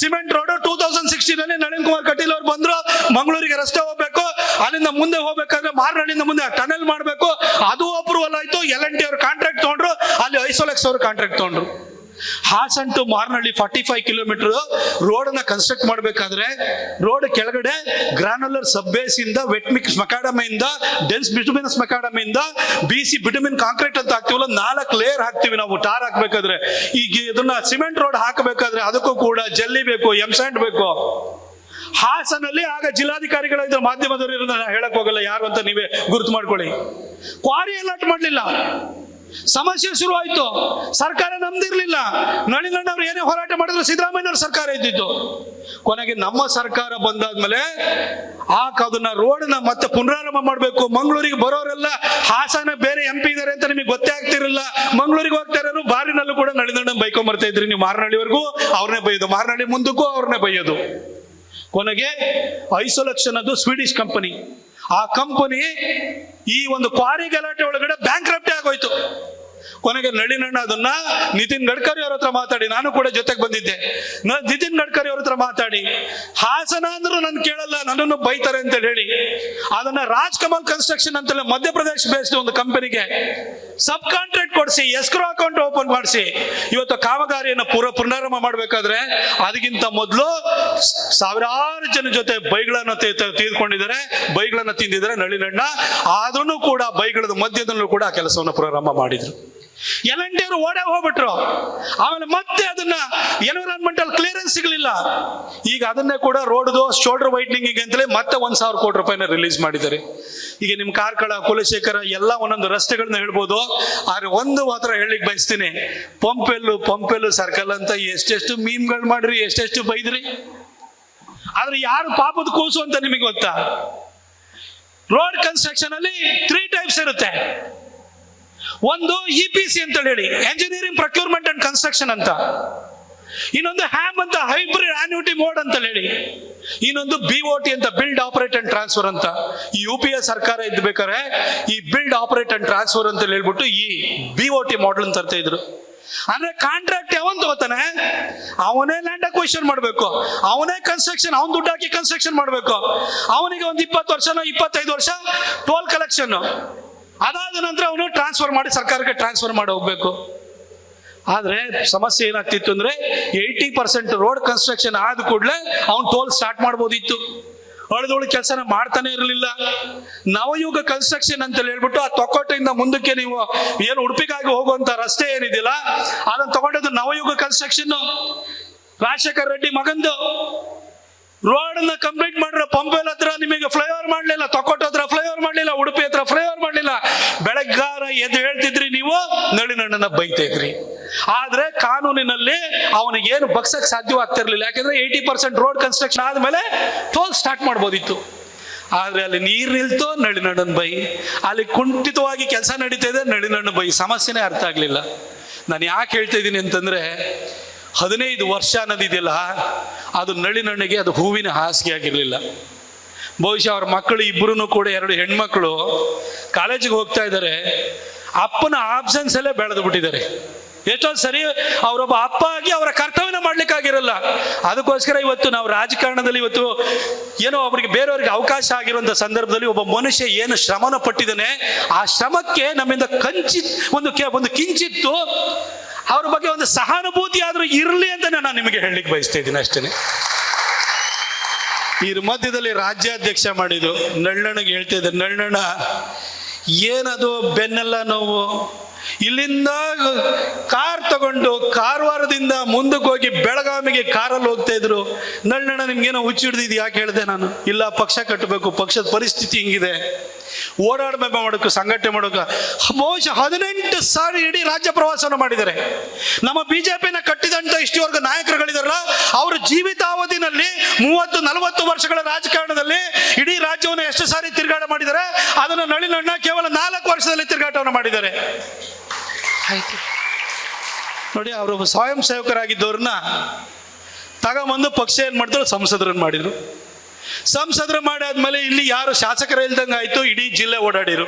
cement road two thousand sixteen ಅಲ್ಲಿ ನಳಿನ್ ಕುಮಾರ್ ಕಟೀಲ್ ಅವರು ಬಂದ್ರು. ಮಂಗಳೂರಿಗೆ ರಸ್ತೆ ಹೋಗ್ಬೇಕು. ಅಲ್ಲಿಂದ ಮುಂದೆ ಹೋಗ್ಬೇಕಾದ್ರೆ ಮಾರನಹಳ್ಳಿಯಿಂದ ಮುಂದೆ ಟನಲ್ ಮಾಡಬೇಕು. ಅದು ಅಪ್ರೂವಲ್ ಆಯ್ತು. ಎಲ್ ಎನ್ ಟಿ ಅವ್ರು ಕಾಂಟ್ರಾಕ್ಟ್ ತಗೊಂಡ್ರು, ಅಲ್ಲಿ ಐಸೋಲೆಕ್ಸ್ ಅವರು ಕಾಂಟ್ರಾಕ್ಟ್ ತಗೊಂಡ್ರು. Hassan to Marnahalli forty five kilometre road ಅನ್ನ ಕನ್ಸ್ಟ್ರಕ್ಟ್ ಮಾಡಬೇಕಾದ್ರೆ ರೋಡ್ ಕೆಳಗಡೆ ಗ್ರಾನುಲರ್ ಸಬ್ಬೇಸ್ ಇಂದ ವೆಟ್ ಮಿಕ್ಸ್ ಮಕಾಡಮಿಂದ ಡೆನ್ಸ್ ಬಿಟುಮಿನಸ್ ಮಕಾಡಮಿಂದ ಬಿ ಸಿ ಬಿಟಮಿನ್ ಕಾಂಕ್ರೀಟ್ ಅಂತ ಹಾಕ್ತಿವಲ್ಲ, ನಾಲ್ಕು ಲೇಯರ್ ಹಾಕ್ತಿವಿ ನಾವು ಟಾರ್ ಹಾಕ್ಬೇಕಾದ್ರೆ. ಈಗ ಇದನ್ನ ಸಿಮೆಂಟ್ ರೋಡ್ ಹಾಕಬೇಕಾದ್ರೆ, ಅದಕ್ಕೂ ಕೂಡ ಜಲ್ಲಿ ಬೇಕು ಎಂ ಸ್ಯಾಂಡ್ ಬೇಕು. ಹಾಸನಲ್ಲಿ ಆಗ ಜಿಲ್ಲಾಧಿಕಾರಿಗಳಿದ್ರು ಮಾಧ್ಯಮದವರು ಇರೋದು ನಾನು ಹೇಳಕ್ ಹೋಗಲ್ಲ. ಯಾರು ಅಂತ ನೀವೇ ಗುರುತು ಮಾಡ್ಕೊಳ್ಳಿ. ಕ್ವಾರಿ ಅಲಾಟ್ ಮಾಡಲಿಲ್ಲ. ಸಮಸ್ಯೆ ಶುರುವಾಯಿತು. ಸರ್ಕಾರ ನಮ್ದಿರ್ಲಿಲ್ಲ. ನಳಿನಣ್ಣವ್ರು ಏನೇ ಹೋರಾಟ ಮಾಡಿದ್ರು ಸಿದ್ದರಾಮಯ್ಯವ್ರ ಸರ್ಕಾರ ಇದ್ದಿತ್ತು ಕೊನೆಗೆ ನಮ್ಮ ಸರ್ಕಾರ ಬಂದಾದ್ಮೇಲೆ ಆ ಅದನ್ನ ರೋಡ್ನ ಮತ್ತೆ ಪುನರಾರಂಭ ಮಾಡಬೇಕು. ಮಂಗಳೂರಿಗೆ ಬರೋರೆಲ್ಲ ಹಾಸನ ಬೇರೆ ಎಂ ಪಿ ಇದಾರೆ ಅಂತ ನಿಮಗೆ ಗೊತ್ತೇ ಆಗ್ತಿರಲಿಲ್ಲ ಮಂಗಳೂರಿಗೆ ಹೋಗ್ತಾ ಇರೋರು ಬಾರಿನಲ್ಲೂ ಕೂಡ ನಳಿನಣ್ಣ ಬೈಕೊಂಡ್ ಬರ್ತಾ ಇದ್ರಿ. ನೀವು ಮಾರನಹಳ್ಳಿವರೆಗೂ ಅವ್ರನ್ನೇ ಬೈಯೋದು. ಮಾರನಹಳ್ಳಿ ಮುಂದಕ್ಕೂ ಅವ್ರನ್ನೇ ಬೈಯೋದು. ಕೊನೆಗೆ ಐಸೋಲಕ್ಷನ್ ಅದು ಸ್ವೀಡಿಶ್ ಕಂಪನಿ ಆ ಕಂಪನಿ ಈ ಒಂದು ಕ್ವಾರಿ ಗಲಾಟೆ ಒಳಗಡೆ ಬ್ಯಾಂಕ್ ಆಗೋಯ್ತು. ಕೊನೆಗೆ ನಳಿನಣ್ಣ ಅದನ್ನ ನಿತಿನ್ ಗಡ್ಕರಿ ಅವ್ರ ಹತ್ರ ಮಾತಾಡಿ. ನಾನು ಕೂಡ ಜೊತೆಗೆ ಬಂದಿದ್ದೆ. ನಿತಿನ್ ಗಡ್ಕರಿ ಅವ್ರ ಹತ್ರ ಮಾತಾಡಿ. ಹಾಸನ ಅಂದ್ರೂ ನನ್ ಕೇಳಲ್ಲ, ನನ್ನನ್ನು ಬೈತಾರೆ ಅಂತ ಹೇಳಿ. ಅದನ್ನ ರಾಜ್ ಕಮಲ್ ಕನ್ಸ್ಟ್ರಕ್ಷನ್ ಅಂತಲೇ ಮಧ್ಯಪ್ರದೇಶ ಬೇಸ್ಡ್ ಒಂದು ಕಂಪನಿಗೆ ಸಬ್ ಕಾಂಟ್ರಾಕ್ಟ್ ಕೊಡಿಸಿ, ಎಸ್ಕ್ರೋ ಅಕೌಂಟ್ ಓಪನ್ ಮಾಡಿಸಿ. ಇವತ್ತು ಕಾಮಗಾರಿಯನ್ನು ಪೂರ ಪುನರಾರಂಭ ಮಾಡಬೇಕಾದ್ರೆ ಅದಕ್ಕಿಂತ ಮೊದಲು ಸಾವಿರಾರು ಜನ ಜೊತೆ ಬೈಗಳನ್ನ ತೀರ್ಕೊಂಡಿದ್ದಾರೆ. ಬೈಗಳನ್ನ ತಿಂದಿದ್ದಾರೆ ನಳಿನಣ್ಣ. ಆದ್ರೂ ಕೂಡ ಬೈಗಳದ ಮಧ್ಯದಲ್ಲೂ ಕೂಡ ಆ ಕೆಲಸವನ್ನು ಪ್ರಾರಂಭ ಮಾಡಿದ್ರು. ಎಲಂಟಿಯವರು ಓಡೇ ಹೋಗ್ಬಿಟ್ರು. ಆಮೇಲೆ ಮತ್ತೆ ಅದನ್ನ ಎನ್ವಿರಾನ್ಮೆಂಟಲ್ ಕ್ಲಿಯರೆನ್ಸ್ ಸಿಗಲಿಲ್ಲ. ಈಗ ಅದನ್ನೇ ಕೂಡ ರೋಡ್ದು ಶೋಲ್ಡರ್ ವೈಟ್ನಿಂಗ್ ಅಂತಲೇ ಮತ್ತೆ ಒಂದ್ ಸಾವಿರ ಕೋಟಿ ರೂಪಾಯಿನ ರಿಲೀಸ್ ಮಾಡಿದ್ದಾರೆ. ಈಗ ನಿಮ್ ಕಾರ್ಕಳ, ಕುಲಶೇಖರ ಎಲ್ಲ ಒಂದೊಂದು ರಸ್ತೆಗಳನ್ನ ಹೇಳ್ಬೋದು. ಆದ್ರೆ ಒಂದು ಮಾತ್ರ ಹೇಳಿಕ್ ಬಯಸ್ತೀನಿ. ಪಂಪೆಲ್ಲು ಪಂಪೆಲ್ಲು ಸರ್ಕಲ್ ಅಂತ ಎಷ್ಟೆಷ್ಟು ಮೀಮ್ಗಳು ಮಾಡ್ರಿ, ಎಷ್ಟೆಷ್ಟು ಬೈದ್ರಿ? ಆದ್ರೆ ಯಾರು ಪಾಪದ ಕೂಸು ಅಂತ ನಿಮಗೆ ಗೊತ್ತಾ? ರೋಡ್ ಕನ್ಸ್ಟ್ರಕ್ಷನ್ ಅಲ್ಲಿ ತ್ರೀ ಟೈಪ್ಸ್ ಇರುತ್ತೆ. ಒಂದು ಇ ಪಿ ಸಿ ಅಂತ ಹೇಳಿ ಎಂಜಿನಿಯರಿಂಗ್ ಪ್ರೊಕ್ಯೂರ್ಮೆಂಟ್ ಅಂಡ್ ಕನ್ಸ್ಟ್ರಕ್ಷನ್ ಅಂತ. ಇನ್ನೊಂದು ಹ್ಯಾಮ್ ಅಂತ ಹೈಬ್ರಿಡ್ ಆನ್ಯೂಟಿ ಮೋಡ್ ಅಂತ ಹೇಳಿ. ಇನ್ನೊಂದು ಬಿ ಓ ಟಿ ಅಂತ ಬಿಲ್ಡ್ ಆಪರೇಟ್ ಅಂಡ್ ಟ್ರಾನ್ಸ್ಫರ್ ಅಂತ. ಈ ಯು ಪಿ ಎ ಸರ್ಕಾರ ಇದ್ಬೇಕಾದ್ರೆ ಈ ಬಿಲ್ಡ್ ಆಪರೇಟ್ ಅಂಡ್ ಟ್ರಾನ್ಸ್ಫರ್ ಅಂತ ಹೇಳ್ಬಿಟ್ಟು ಈ ಬಿ ಓ ಟಿ ಮಾಡಲ್ ತರ್ತಾ ಇದ್ರು. ಅಂದ್ರೆ ಕಾಂಟ್ರಾಕ್ಟ್ ಯಾವನ್ ತಗೋತಾನೆ? ಅವನೇ ಲ್ಯಾಂಡ್ ಅಕ್ವಿಷನ್ ಮಾಡಬೇಕು. ಅವನೇ ಕನ್ಸ್ಟ್ರಕ್ಷನ್ ಅವನ್ ದುಡ್ಡು ಹಾಕಿ ಕನ್ಸ್ಟ್ರಕ್ಷನ್ ಮಾಡಬೇಕು. ಅವನಿಗೆ ಒಂದು ಇಪ್ಪತ್ತು ವರ್ಷನೋ ಇಪ್ಪತ್ತೈದು ವರ್ಷ ಟೋಲ್ ಕಲೆಕ್ಷನ್ ಅದಾದ ನಂತರ ಅವನು ಟ್ರಾನ್ಸ್ಫರ್ ಮಾಡಿ ಸರ್ಕಾರಕ್ಕೆ ಟ್ರಾನ್ಸ್ಫರ್ ಮಾಡಿ ಹೋಗ್ಬೇಕು. ಆದರೆ ಸಮಸ್ಯೆ ಏನಾಗ್ತಿತ್ತು ಅಂದ್ರೆ ಏಯ್ಟಿ ಪರ್ಸೆಂಟ್ ರೋಡ್ ಕನ್ಸ್ಟ್ರಕ್ಷನ್ ಆದ ಕೂಡಲೇ ಅವ್ನು ಟೋಲ್ ಸ್ಟಾರ್ಟ್ ಮಾಡ್ಬೋದಿತ್ತು. ಅಳದೋಳು ಕೆಲಸನ ಮಾಡ್ತಾನೆ ಇರಲಿಲ್ಲ. ನವಯುಗ ಕನ್ಸ್ಟ್ರಕ್ಷನ್ ಅಂತ ಹೇಳ್ಬಿಟ್ಟು ಆ ತೊಕ್ಕೋಟೆಯಿಂದ ಮುಂದಕ್ಕೆ ನೀವು ಏನು ಉಡುಪಿಗಾಗಿ ಹೋಗುವಂತ ರಸ್ತೆ ಏನಿದೆಯಲ್ಲ ಅದನ್ನ ತಗೊಂಡದ್ದು ನವಯುಗ ಕನ್ಸ್ಟ್ರಕ್ಷನ್ ರಾಜಶೇಖರ್ ರೆಡ್ಡಿ ಮಗಂದು. ರೋಡ್ ಕಂಪ್ಲೀಟ್ ಮಾಡಿರೋ ಪಂಪೆಲ್ ಹತ್ರ ನಿಮಗೆ ಫ್ಲೈಓವರ್ ಮಾಡ್ಲಿಲ್ಲ, ತೊಕ್ಕೊಟ್ಟು ಹತ್ರ ಫ್ಲೈಓವರ್ ಮಾಡ್ಲಿಲ್ಲ, ಉಡುಪಿ ಹತ್ರ ಫ್ಲೈಓವರ್ ಬೆಳಗ್ಗಾರ ಎದ್ದು ಹೇಳ್ತಿದ್ರಿ ನೀವು? ನಳಿನಣ್ಣನ ಬೈತಿದ್ರಿ ಆದ್ರೆ ಕಾನೂನಿನಲ್ಲಿ ಅವನಿಗೇನು ಬಗ್ಸಕ್ ಸಾಧ್ಯವಾಗ್ತಿರ್ಲಿಲ್ಲ. ಯಾಕಂದ್ರೆ ಏಯ್ಟಿ ಪರ್ಸೆಂಟ್ ರೋಡ್ ಕನ್ಸ್ಟ್ರಕ್ಷನ್ ಆದ್ಮೇಲೆ ಟೋಲ್ ಸ್ಟಾರ್ಟ್ ಮಾಡ್ಬೋದಿತ್ತು. ಆದ್ರೆ ಅಲ್ಲಿ ನೀರು ನಿಲ್ತು, ನಳಿನಣ್ಣನ ಬೈ. ಅಲ್ಲಿ ಕುಂಠಿತವಾಗಿ ಕೆಲಸ ನಡೀತಾ ಇದೆ ನಳಿನಣ್ಣ ಬೈ. ಸಮಸ್ಯೆನೇ ಅರ್ಥ ಆಗ್ಲಿಲ್ಲ. ನಾನು ಯಾಕೆ ಹೇಳ್ತಾ ಇದ್ದೀನಿ ಅಂತಂದ್ರೆ, ಹದಿನೈದು ವರ್ಷ ಅನ್ನೋದಿದೆಯಲ್ಲ, ಅದು ನಳಿನಣ್ಣಿಗೆ ಅದು ಹೂವಿನ ಹಾಸಿಗೆ ಆಗಿರಲಿಲ್ಲ. ಬಹುಶಃ ಅವ್ರ ಮಕ್ಕಳು ಇಬ್ಬರೂ ಕೂಡ ಎರಡು ಹೆಣ್ಮಕ್ಳು ಕಾಲೇಜಿಗೆ ಹೋಗ್ತಾ ಇದ್ದಾರೆ. ಅಪ್ಪನ ಆಬ್ಸೆನ್ಸ್ ಅಲ್ಲೇ ಬೆಳೆದು ಬಿಟ್ಟಿದ್ದಾರೆ. ಎಷ್ಟೊಂದು ಸರಿ ಅವರೊಬ್ಬ ಅಪ್ಪ ಆಗಿ ಅವರ ಕರ್ತವ್ಯನ ಮಾಡ್ಲಿಕ್ಕಾಗಿರಲ್ಲ. ಅದಕ್ಕೋಸ್ಕರ ಇವತ್ತು ನಾವು ರಾಜಕಾರಣದಲ್ಲಿ ಇವತ್ತು ಏನೋ ಒಬ್ಬರಿಗೆ ಬೇರೆಯವರಿಗೆ ಅವಕಾಶ ಆಗಿರುವಂಥ ಸಂದರ್ಭದಲ್ಲಿ ಒಬ್ಬ ಮನುಷ್ಯ ಏನು ಶ್ರಮನ ಪಟ್ಟಿದ್ದಾನೆ, ಆ ಶ್ರಮಕ್ಕೆ ನಮ್ಮಿಂದ ಕಂಚಿ ಒಂದು ಕೆ- ಒಂದು ಕಿಂಚಿತ್ತು ಅವ್ರ ಬಗ್ಗೆ ಒಂದು ಸಹಾನುಭೂತಿ ಆದರೂ ಇರಲಿ ಅಂತ ನಾನು ನಿಮಗೆ ಹೇಳಲಿಕ್ಕೆ ಬಯಸ್ತಾ ಇದ್ದೀನಿ ಅಷ್ಟೇ ಈ ಮಧ್ಯದಲ್ಲಿ ರಾಜ್ಯಾಧ್ಯಕ್ಷ ಮಾಡಿದ್ರು ನಳ್ಳಣ್ಣಗೆ ಹೇಳ್ತಾ ಇದ್ದಾರೆ ನಳ್ಳಣ್ಣ, ಏನದು ಬೆನ್ನೆಲ್ಲ ನೋವು? ಇಲ್ಲಿಂದ ಕಾರ್ ತಗೊಂಡು ಕಾರವಾರದಿಂದ ಮುಂದಕ್ಕೆ ಹೋಗಿ ಬೆಳಗಾವಿಗೆ ಕಾರಲ್ಲಿ ಹೋಗ್ತಾ ಇದ್ರು. ನಳ್ಳಣ್ಣ, ನಿಮ್ಗೇನೋ ಹುಚ್ಚಿಡ್ದಿದ್ದು ಯಾಕೆ ಹೇಳಿದೆ ನಾನು. ಇಲ್ಲ, ಪಕ್ಷ ಕಟ್ಟಬೇಕು. ಪಕ್ಷದ ಪರಿಸ್ಥಿತಿ ಹಿಂಗಿದೆ. ಓಡಾಡ್ಬೇಕು ಮಾಡೋಕೆ ಸಂಘಟನೆ ಮಾಡೋಕೆ. ಬಹುಶಃ ಹದಿನೆಂಟು ಸಾರಿ ಇಡೀ ರಾಜ್ಯ ಪ್ರವಾಸವನ್ನು ಮಾಡಿದ್ದಾರೆ. ನಮ್ಮ ಬಿಜೆಪಿನ ಕಟ್ಟಿದಂತ ವರ್ಗ ನಾಯಕರುಗಳಿದಾರಲ್ಲ ಅವರ ಜೀವಿತಾವಧಿನಲ್ಲಿ ಮೂವತ್ತು ನಲವತ್ತು ವರ್ಷಗಳ ರಾಜಕಾರಣದಲ್ಲಿ ಇಡೀ ರಾಜ್ಯವನ್ನು ಎಷ್ಟು ಸಾರಿ ತಿರುಗಾಟ ಮಾಡಿದ್ದಾರೆ ಅದನ್ನು ನಳಿನಣ್ಣ ಕೇವಲ ನಾಲ್ಕು ವರ್ಷದಲ್ಲಿ ತಿರುಗಾಟವನ್ನು ಮಾಡಿದ್ದಾರೆ. ನೋಡಿ ಅವರು ಸ್ವಯಂ ಸೇವಕರಾಗಿದ್ದವ್ರನ್ನ ತಗೊಂಬಂದು ಪಕ್ಷ ಏನು ಮಾಡಿದ್ರು ಸಂಸದರನ್ನು ಮಾಡಿದ್ರು. ಸಂಸದರು ಮಾಡಾದ್ಮೇಲೆ ಇಲ್ಲಿ ಯಾರು ಶಾಸಕರು ಇಲ್ದಂಗೆ ಆಯ್ತು ಇಡೀ ಜಿಲ್ಲೆ ಓಡಾಡಿರು.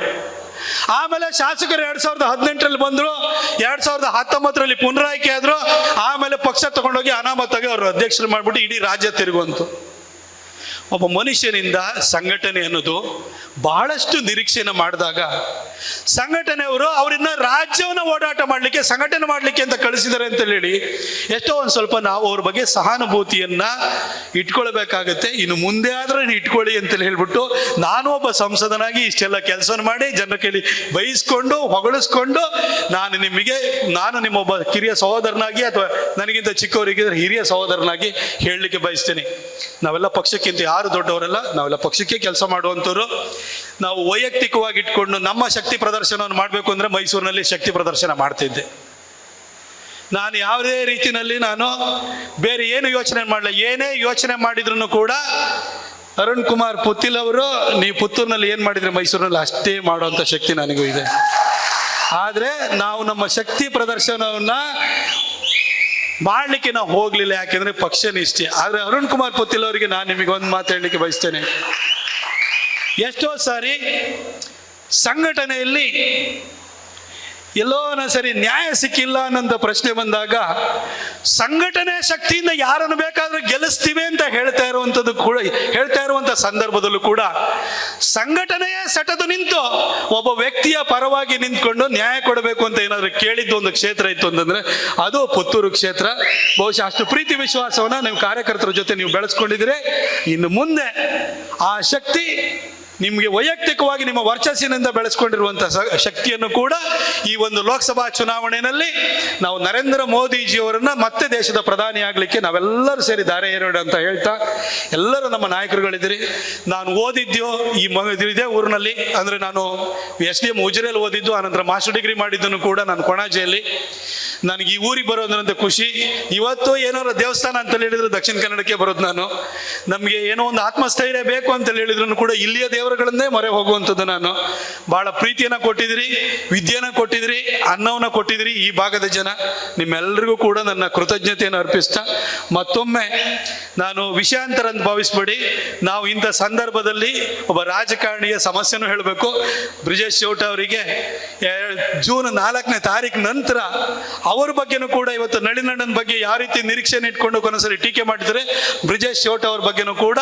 ಆಮೇಲೆ ಶಾಸಕರು ಎರಡ್ ಸಾವಿರದ ಹದಿನೆಂಟರಲ್ಲಿ ಬಂದ್ರು, ಎರಡ್ ಸಾವಿರದ ಹತ್ತೊಂಬತ್ತರಲ್ಲಿ ಪುನರಾಯ್ಕೆ ಆದ್ರು, ಆಮೇಲೆ ಪಕ್ಷ ತಗೊಂಡೋಗಿ ಅನಾಮತಾಗಿ ಅವರು ಅಧ್ಯಕ್ಷರು ಮಾಡ್ಬಿಟ್ಟು ಇಡೀ ರಾಜ್ಯ ತಿರುಗುವಂತು. ಒಬ್ಬ ಮನುಷ್ಯನಿಂದ ಸಂಘಟನೆ ಅನ್ನೋದು ಬಹಳಷ್ಟು ನಿರೀಕ್ಷೆಯನ್ನು ಮಾಡಿದಾಗ ಸಂಘಟನೆಯವರು ಅವರಿಂದ ರಾಜ್ಯವನ್ನು ಓಡಾಟ ಮಾಡಲಿಕ್ಕೆ, ಸಂಘಟನೆ ಮಾಡಲಿಕ್ಕೆ ಅಂತ ಕಳಿಸಿದ್ದಾರೆ ಅಂತ ಹೇಳಿ ಎಷ್ಟೋ ಒಂದು ಸ್ವಲ್ಪ ನಾವು ಅವ್ರ ಬಗ್ಗೆ ಸಹಾನುಭೂತಿಯನ್ನ ಇಟ್ಕೊಳ್ಬೇಕಾಗತ್ತೆ. ಇನ್ನು ಮುಂದೆ ಆದ್ರೆ ಇಟ್ಕೊಳ್ಳಿ ಅಂತ ಹೇಳ್ಬಿಟ್ಟು ನಾನು ಒಬ್ಬ ಸಂಸದನಾಗಿ ಇಷ್ಟೆಲ್ಲ ಕೆಲಸ ಮಾಡಿ ಜನರ ಕೈಲಿ ಬಯಸ್ಕೊಂಡು ಹೊಗಳಿಸ್ಕೊಂಡು ನಾನು ನಿಮಗೆ, ನಾನು ನಿಮ್ಮ ಒಬ್ಬ ಕಿರಿಯ ಸಹೋದರನಾಗಿ ಅಥವಾ ನನಗಿಂತ ಚಿಕ್ಕವರಿಗಿದ್ರೆ ಹಿರಿಯ ಸಹೋದರನಾಗಿ ಹೇಳಲಿಕ್ಕೆ ಬಯಸ್ತೇನೆ. ನಾವೆಲ್ಲ ಪಕ್ಷಕ್ಕಿಂತ ಯಾರು ದೊಡ್ಡವರಲ್ಲ, ನಾವೆಲ್ಲ ಪಕ್ಷಕ್ಕೆ ಕೆಲಸ ಮಾಡುವಂಥವ್ರು. ನಾವು ವೈಯಕ್ತಿಕವಾಗಿ ಇಟ್ಕೊಂಡು ನಮ್ಮ ಶಕ್ತಿ ಪ್ರದರ್ಶನವನ್ನು ಮಾಡಬೇಕು ಅಂದರೆ ಮೈಸೂರಿನಲ್ಲಿ ಶಕ್ತಿ ಪ್ರದರ್ಶನ ಮಾಡ್ತಿದ್ದೆ. ನಾನು ಯಾವುದೇ ರೀತಿಯಲ್ಲಿ ನಾನು ಬೇರೆ ಏನು ಯೋಚನೆ ಮಾಡಲ್ಲ ಏನೇ ಯೋಚನೆ ಮಾಡಿದ್ರು ಕೂಡ ಅರುಣ್ ಕುಮಾರ್ ಪುತ್ತಿಲ್ ಅವರು, ನೀವು ಪುತ್ತೂರಿನಲ್ಲಿ ಏನು ಮಾಡಿದ್ರೆ ಮೈಸೂರಿನಲ್ಲಿ ಅಷ್ಟೇ ಮಾಡುವಂಥ ಶಕ್ತಿ ನನಗೂ ಇದೆ. ಆದರೆ ನಾವು ನಮ್ಮ ಶಕ್ತಿ ಪ್ರದರ್ಶನವನ್ನ ಮಾಡಲಿಕ್ಕೆ ನಾವು ಹೋಗ್ಲಿಲ್ಲ, ಯಾಕೆಂದ್ರೆ ಪಕ್ಷ ನಿಷ್ಠೆ. ಆದರೆ ಅರುಣ್ ಕುಮಾರ್ ಪುತ್ತಿಲ್ ಅವರಿಗೆ ನಾನು ನಿಮಗೆ ಒಂದು ಮಾತು ಹೇಳಲಿಕ್ಕೆ ಬಯಸ್ತೇನೆ. ಎಷ್ಟೋ ಸಾರಿ ಸಂಘಟನೆಯಲ್ಲಿ ಎಲ್ಲೋ ನಾ ಸರಿ ನ್ಯಾಯ ಸಿಕ್ಕಿಲ್ಲ ಅನ್ನೋಂಥ ಪ್ರಶ್ನೆ ಬಂದಾಗ ಸಂಘಟನೆ ಶಕ್ತಿಯಿಂದ ಯಾರನ್ನು ಬೇಕಾದ್ರೂ ಗೆಲ್ಲಿಸ್ತೀವಿ ಅಂತ ಹೇಳ್ತಾ ಇರುವಂಥದ್ದು ಕೂಡ, ಹೇಳ್ತಾ ಇರುವಂಥ ಸಂದರ್ಭದಲ್ಲೂ ಕೂಡ ಸಂಘಟನೆಯೇ ಸೆಟದು ನಿಂತು ಒಬ್ಬ ವ್ಯಕ್ತಿಯ ಪರವಾಗಿ ನಿಂತ್ಕೊಂಡು ನ್ಯಾಯ ಕೊಡಬೇಕು ಅಂತ ಏನಾದರೂ ಕೇಳಿದ್ದು ಒಂದು ಕ್ಷೇತ್ರ ಇತ್ತು ಅಂತಂದ್ರೆ ಅದು ಪುತ್ತೂರು ಕ್ಷೇತ್ರ. ಬಹುಶಃ ಅಷ್ಟು ಪ್ರೀತಿ ವಿಶ್ವಾಸವನ್ನ ನೀವು ಕಾರ್ಯಕರ್ತರ ಜೊತೆ ನೀವು ಬೆಳೆಸ್ಕೊಂಡಿದ್ರೆ ಇನ್ನು ಮುಂದೆ ಆ ಶಕ್ತಿ ನಿಮಗೆ ವೈಯಕ್ತಿಕವಾಗಿ ನಿಮ್ಮ ವರ್ಚಸ್ಸಿನಿಂದ ಬೆಳೆಸ್ಕೊಂಡಿರುವಂಥ ಸ- ಶಕ್ತಿಯನ್ನು ಕೂಡ ಈ ಒಂದು ಲೋಕಸಭಾ ಚುನಾವಣೆಯಲ್ಲಿ ನಾವು ನರೇಂದ್ರ ಮೋದಿಜಿಯವರನ್ನ ಮತ್ತೆ ದೇಶದ ಪ್ರಧಾನಿ ಆಗಲಿಕ್ಕೆ ನಾವೆಲ್ಲರೂ ಸೇರಿ ದಾರೆ ಏರೋಣ ಅಂತ ಹೇಳ್ತಾ ಎಲ್ಲರೂ ನಮ್ಮ ನಾಯಕರುಗಳಿದ್ದೀರಿ. ನಾನು ಓದಿದ್ಯೋ ಈ ಇದೇ ಊರಿನಲ್ಲಿ, ಅಂದರೆ ನಾನು ಎಸ್ ಡಿ ಎಂ ಉಜಿರೆಯಲ್ಲಿ ಓದಿದ್ದು, ಆನಂತರ ಮಾಸ್ಟರ್ ಡಿಗ್ರಿ ಮಾಡಿದ್ದನ್ನು ಕೂಡ ನಾನು ಕೊಣಾಜೆಯಲ್ಲಿ. ನನಗೆ ಈ ಊರಿಗೆ ಬರೋದ್ರಂತ ಖುಷಿ. ಇವತ್ತು ಏನಾದ್ರು ದೇವಸ್ಥಾನ ಅಂತ ಹೇಳಿದ್ರು ದಕ್ಷಿಣ ಕನ್ನಡಕ್ಕೆ ಬರೋದು ನಾನು. ನಮಗೆ ಏನೋ ಒಂದು ಆತ್ಮಸ್ಥೈರ್ಯ ಬೇಕು ಅಂತ ಹೇಳಿದ್ರು ಕೂಡ ಇಲ್ಲಿಯ ದೇವರುಗಳನ್ನೇ ಮೊರೆ ಹೋಗುವಂಥದ್ದು ನಾನು. ಬಹಳ ಪ್ರೀತಿಯನ್ನ ಕೊಟ್ಟಿದ್ರಿ ವಿದ್ಯೆನ ಕೊಟ್ಟಿದ್ರಿ ಅನ್ನವನ್ನು ಕೊಟ್ಟಿದ್ದೀರಿ ಈ ಭಾಗದ ಜನ. ನಿಮ್ಮೆಲ್ಲರಿಗೂ ಕೂಡ ನನ್ನ ಕೃತಜ್ಞತೆಯನ್ನು ಅರ್ಪಿಸ್ತಾ, ಮತ್ತೊಮ್ಮೆ ನಾನು ವಿಷಯಾಂತರ ಅಂತ ಭಾವಿಸ್ಬೇಡಿ. ನಾವು ಇಂಥ ಸಂದರ್ಭದಲ್ಲಿ ಒಬ್ಬ ರಾಜಕಾರಣಿಯ ಸಮಸ್ಯೆನೂ ಹೇಳಬೇಕು. ಬ್ರಿಜೇಶ್ ಚೌಟ ಅವರಿಗೆ ಜೂನ್ ನಾಲ್ಕನೇ ತಾರೀಕು ನಂತರ ಅವ್ರ ಬಗ್ಗೆನೂ ಕೂಡ ಇವತ್ತು ನಳಿನಣ್ಣನ ಬಗ್ಗೆ ಯಾವ ರೀತಿ ನಿರೀಕ್ಷೆನ ಇಟ್ಕೊಂಡು ಕೊನೆಸರಿ ಟೀಕೆ ಮಾಡಿದರೆ ಬ್ರಿಜೇಶ್ ಚೌಟ ಅವ್ರ ಬಗ್ಗೆನೂ ಕೂಡ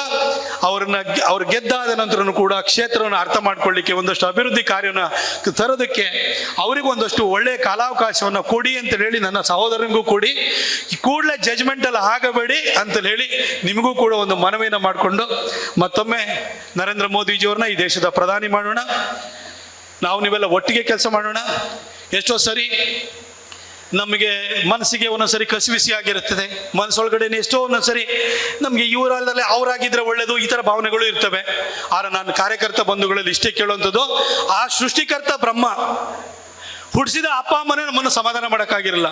ಅವ್ರನ್ನ ಅವ್ರು ಗೆದ್ದಾದ ನಂತರನೂ ಕೂಡ ಕ್ಷೇತ್ರವನ್ನು ಅರ್ಥ ಮಾಡ್ಕೊಳ್ಳಿಕ್ಕೆ ಒಂದಷ್ಟು ಅಭಿವೃದ್ಧಿ ಕಾರ್ಯನ ತರೋದಕ್ಕೆ ಅವರಿಗೂ ಒಂದಷ್ಟು ಒಳ್ಳೆಯ ಕಾಲಾವಕಾಶವನ್ನು ಕೊಡಿ ಅಂತ ಹೇಳಿ ನನ್ನ ಸಹೋದರನಿಗೂ ಕೊಡಿ. ಕೂಡಲೇ ಜಜ್ಮೆಂಟ್ ಅಲ್ಲಿ ಆಗಬೇಡಿ ಅಂತ ಹೇಳಿ ನಿಮಗೂ ಕೂಡ ಒಂದು ಮನವಿನ ಮಾಡಿಕೊಂಡು ಮತ್ತೊಮ್ಮೆ ನರೇಂದ್ರ ಮೋದಿಜಿಯವ್ರನ್ನ ಈ ದೇಶದ ಪ್ರಧಾನಿ ಮಾಡೋಣ. ನಾವು ನೀವೆಲ್ಲ ಒಟ್ಟಿಗೆ ಕೆಲಸ ಮಾಡೋಣ. ಎಷ್ಟೋ ಸರಿ ನಮಗೆ ಮನಸ್ಸಿಗೆ ಒಂದೊಂದ್ಸರಿ ಕಸಿವಿಸಿ ಆಗಿರುತ್ತದೆ. ಮನಸ್ಸೊಳಗಡೆ ಎಷ್ಟೋ ಒಂದೊಂದ್ಸರಿ ನಮಗೆ ಇವರಲ್ಲದೆ ಅವರಾಗಿದ್ರೆ ಒಳ್ಳೇದು, ಈ ಥರ ಭಾವನೆಗಳು ಇರ್ತವೆ. ಆದ್ರೆ ನಾನು ಕಾರ್ಯಕರ್ತ ಬಂಧುಗಳಲ್ಲಿ ಇಷ್ಟೇ ಕೇಳುವಂಥದ್ದು, ಆ ಸೃಷ್ಟಿಕರ್ತ ಬ್ರಹ್ಮ ಹುಟ್ಟಿಸಿದ ಅಪ್ಪ ಅಮ್ಮನೇ ನಮ್ಮನ್ನು ಸಮಾಧಾನ ಮಾಡೋಕ್ಕಾಗಿರಲ್ಲ.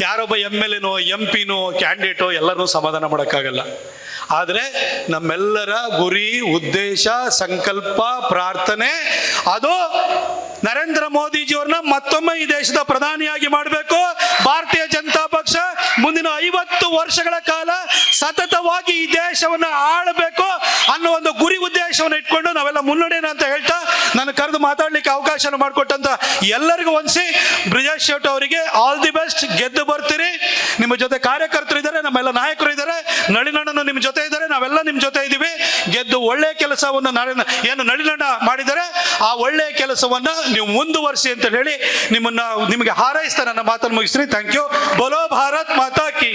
ಯಾರೊಬ್ಬ ಎಂ ಎಲ್ ಎನೋ ಎಂ ಪಿನೋ ಕ್ಯಾಂಡಿಡೇಟೋ ಎಲ್ಲರನ್ನೂ ಸಮಾಧಾನ ಮಾಡೋಕ್ಕಾಗಲ್ಲ. ಆದರೆ ನಮ್ಮೆಲ್ಲರ ಗುರಿ, ಉದ್ದೇಶ, ಸಂಕಲ್ಪ, ಪ್ರಾರ್ಥನೆ, ಅದು ನರೇಂದ್ರ ಮೋದಿಜಿಯವ್ರನ್ನ ಮತ್ತೊಮ್ಮೆ ಈ ದೇಶದ ಪ್ರಧಾನಿಯಾಗಿ ಮಾಡಬೇಕು. ಭಾರತೀಯ ಜನತಾ ಪಕ್ಷ ಮುಂದಿನ ಐವತ್ತು ವರ್ಷಗಳ ಕಾಲ ಸತತವಾಗಿ ಈ ದೇಶವನ್ನ ಆಳಬೇಕು ಅನ್ನೋ ಒಂದು ಗುರಿ ಉದ್ದೇಶವನ್ನು ಇಟ್ಕೊಂಡು ನಾವೆಲ್ಲ ಮುನ್ನಡೆನ ಅಂತ ಹೇಳ್ತಾ ನಾನು ಕರೆದು ಮಾತಾಡ್ಲಿಕ್ಕೆ ಅವಕಾಶ ಮಾಡಿಕೊಟ್ಟಂತ ಎಲ್ಲರಿಗೂ ಒಂದ್ಸಿ ಬ್ರಿಜೇಶ್ ಶೆಟ್ ಅವರಿಗೆ ಆಲ್ ದಿ ಬೆಸ್ಟ್ ಗೆದ್ದು ಬರ್ತೀರಿ. ನಿಮ್ಮ ಜೊತೆ ಕಾರ್ಯಕರ್ತರು ಇದ್ದಾರೆ ನಮ್ಮೆಲ್ಲ ನಾಯಕರು ಇದ್ದಾರೆ. ನಳಿನಣ್ಣನು ನಿಮ್ಮ ಜೊತೆ ಇದ್ದಾರೆ, ನಾವೆಲ್ಲ ನಿಮ್ಮ ಜೊತೆ ಇದ್ದೀವಿ ಗೆದ್ದು ಒಳ್ಳೆಯ ಕೆಲಸವನ್ನು ಏನು ನಡಿನಡ ಮಾಡಿದರೆ, ಆ ಒಳ್ಳೆಯ ಕೆಲಸವನ್ನ ನೀವು ಮುಂದುವರಿಸಿ ಅಂತ ಹೇಳಿ ನಿಮ್ಮನ್ನ ನಿಮಗೆ ಹಾರೈಸ್ತಾ ನನ್ನ ಮಾತನ್ನು ಮುಗಿಸ್ತೀನಿ. ಥ್ಯಾಂಕ್ ಯು ಬೋಲೋ ಭಾರತ್ ಮಾತಾ ಕಿ.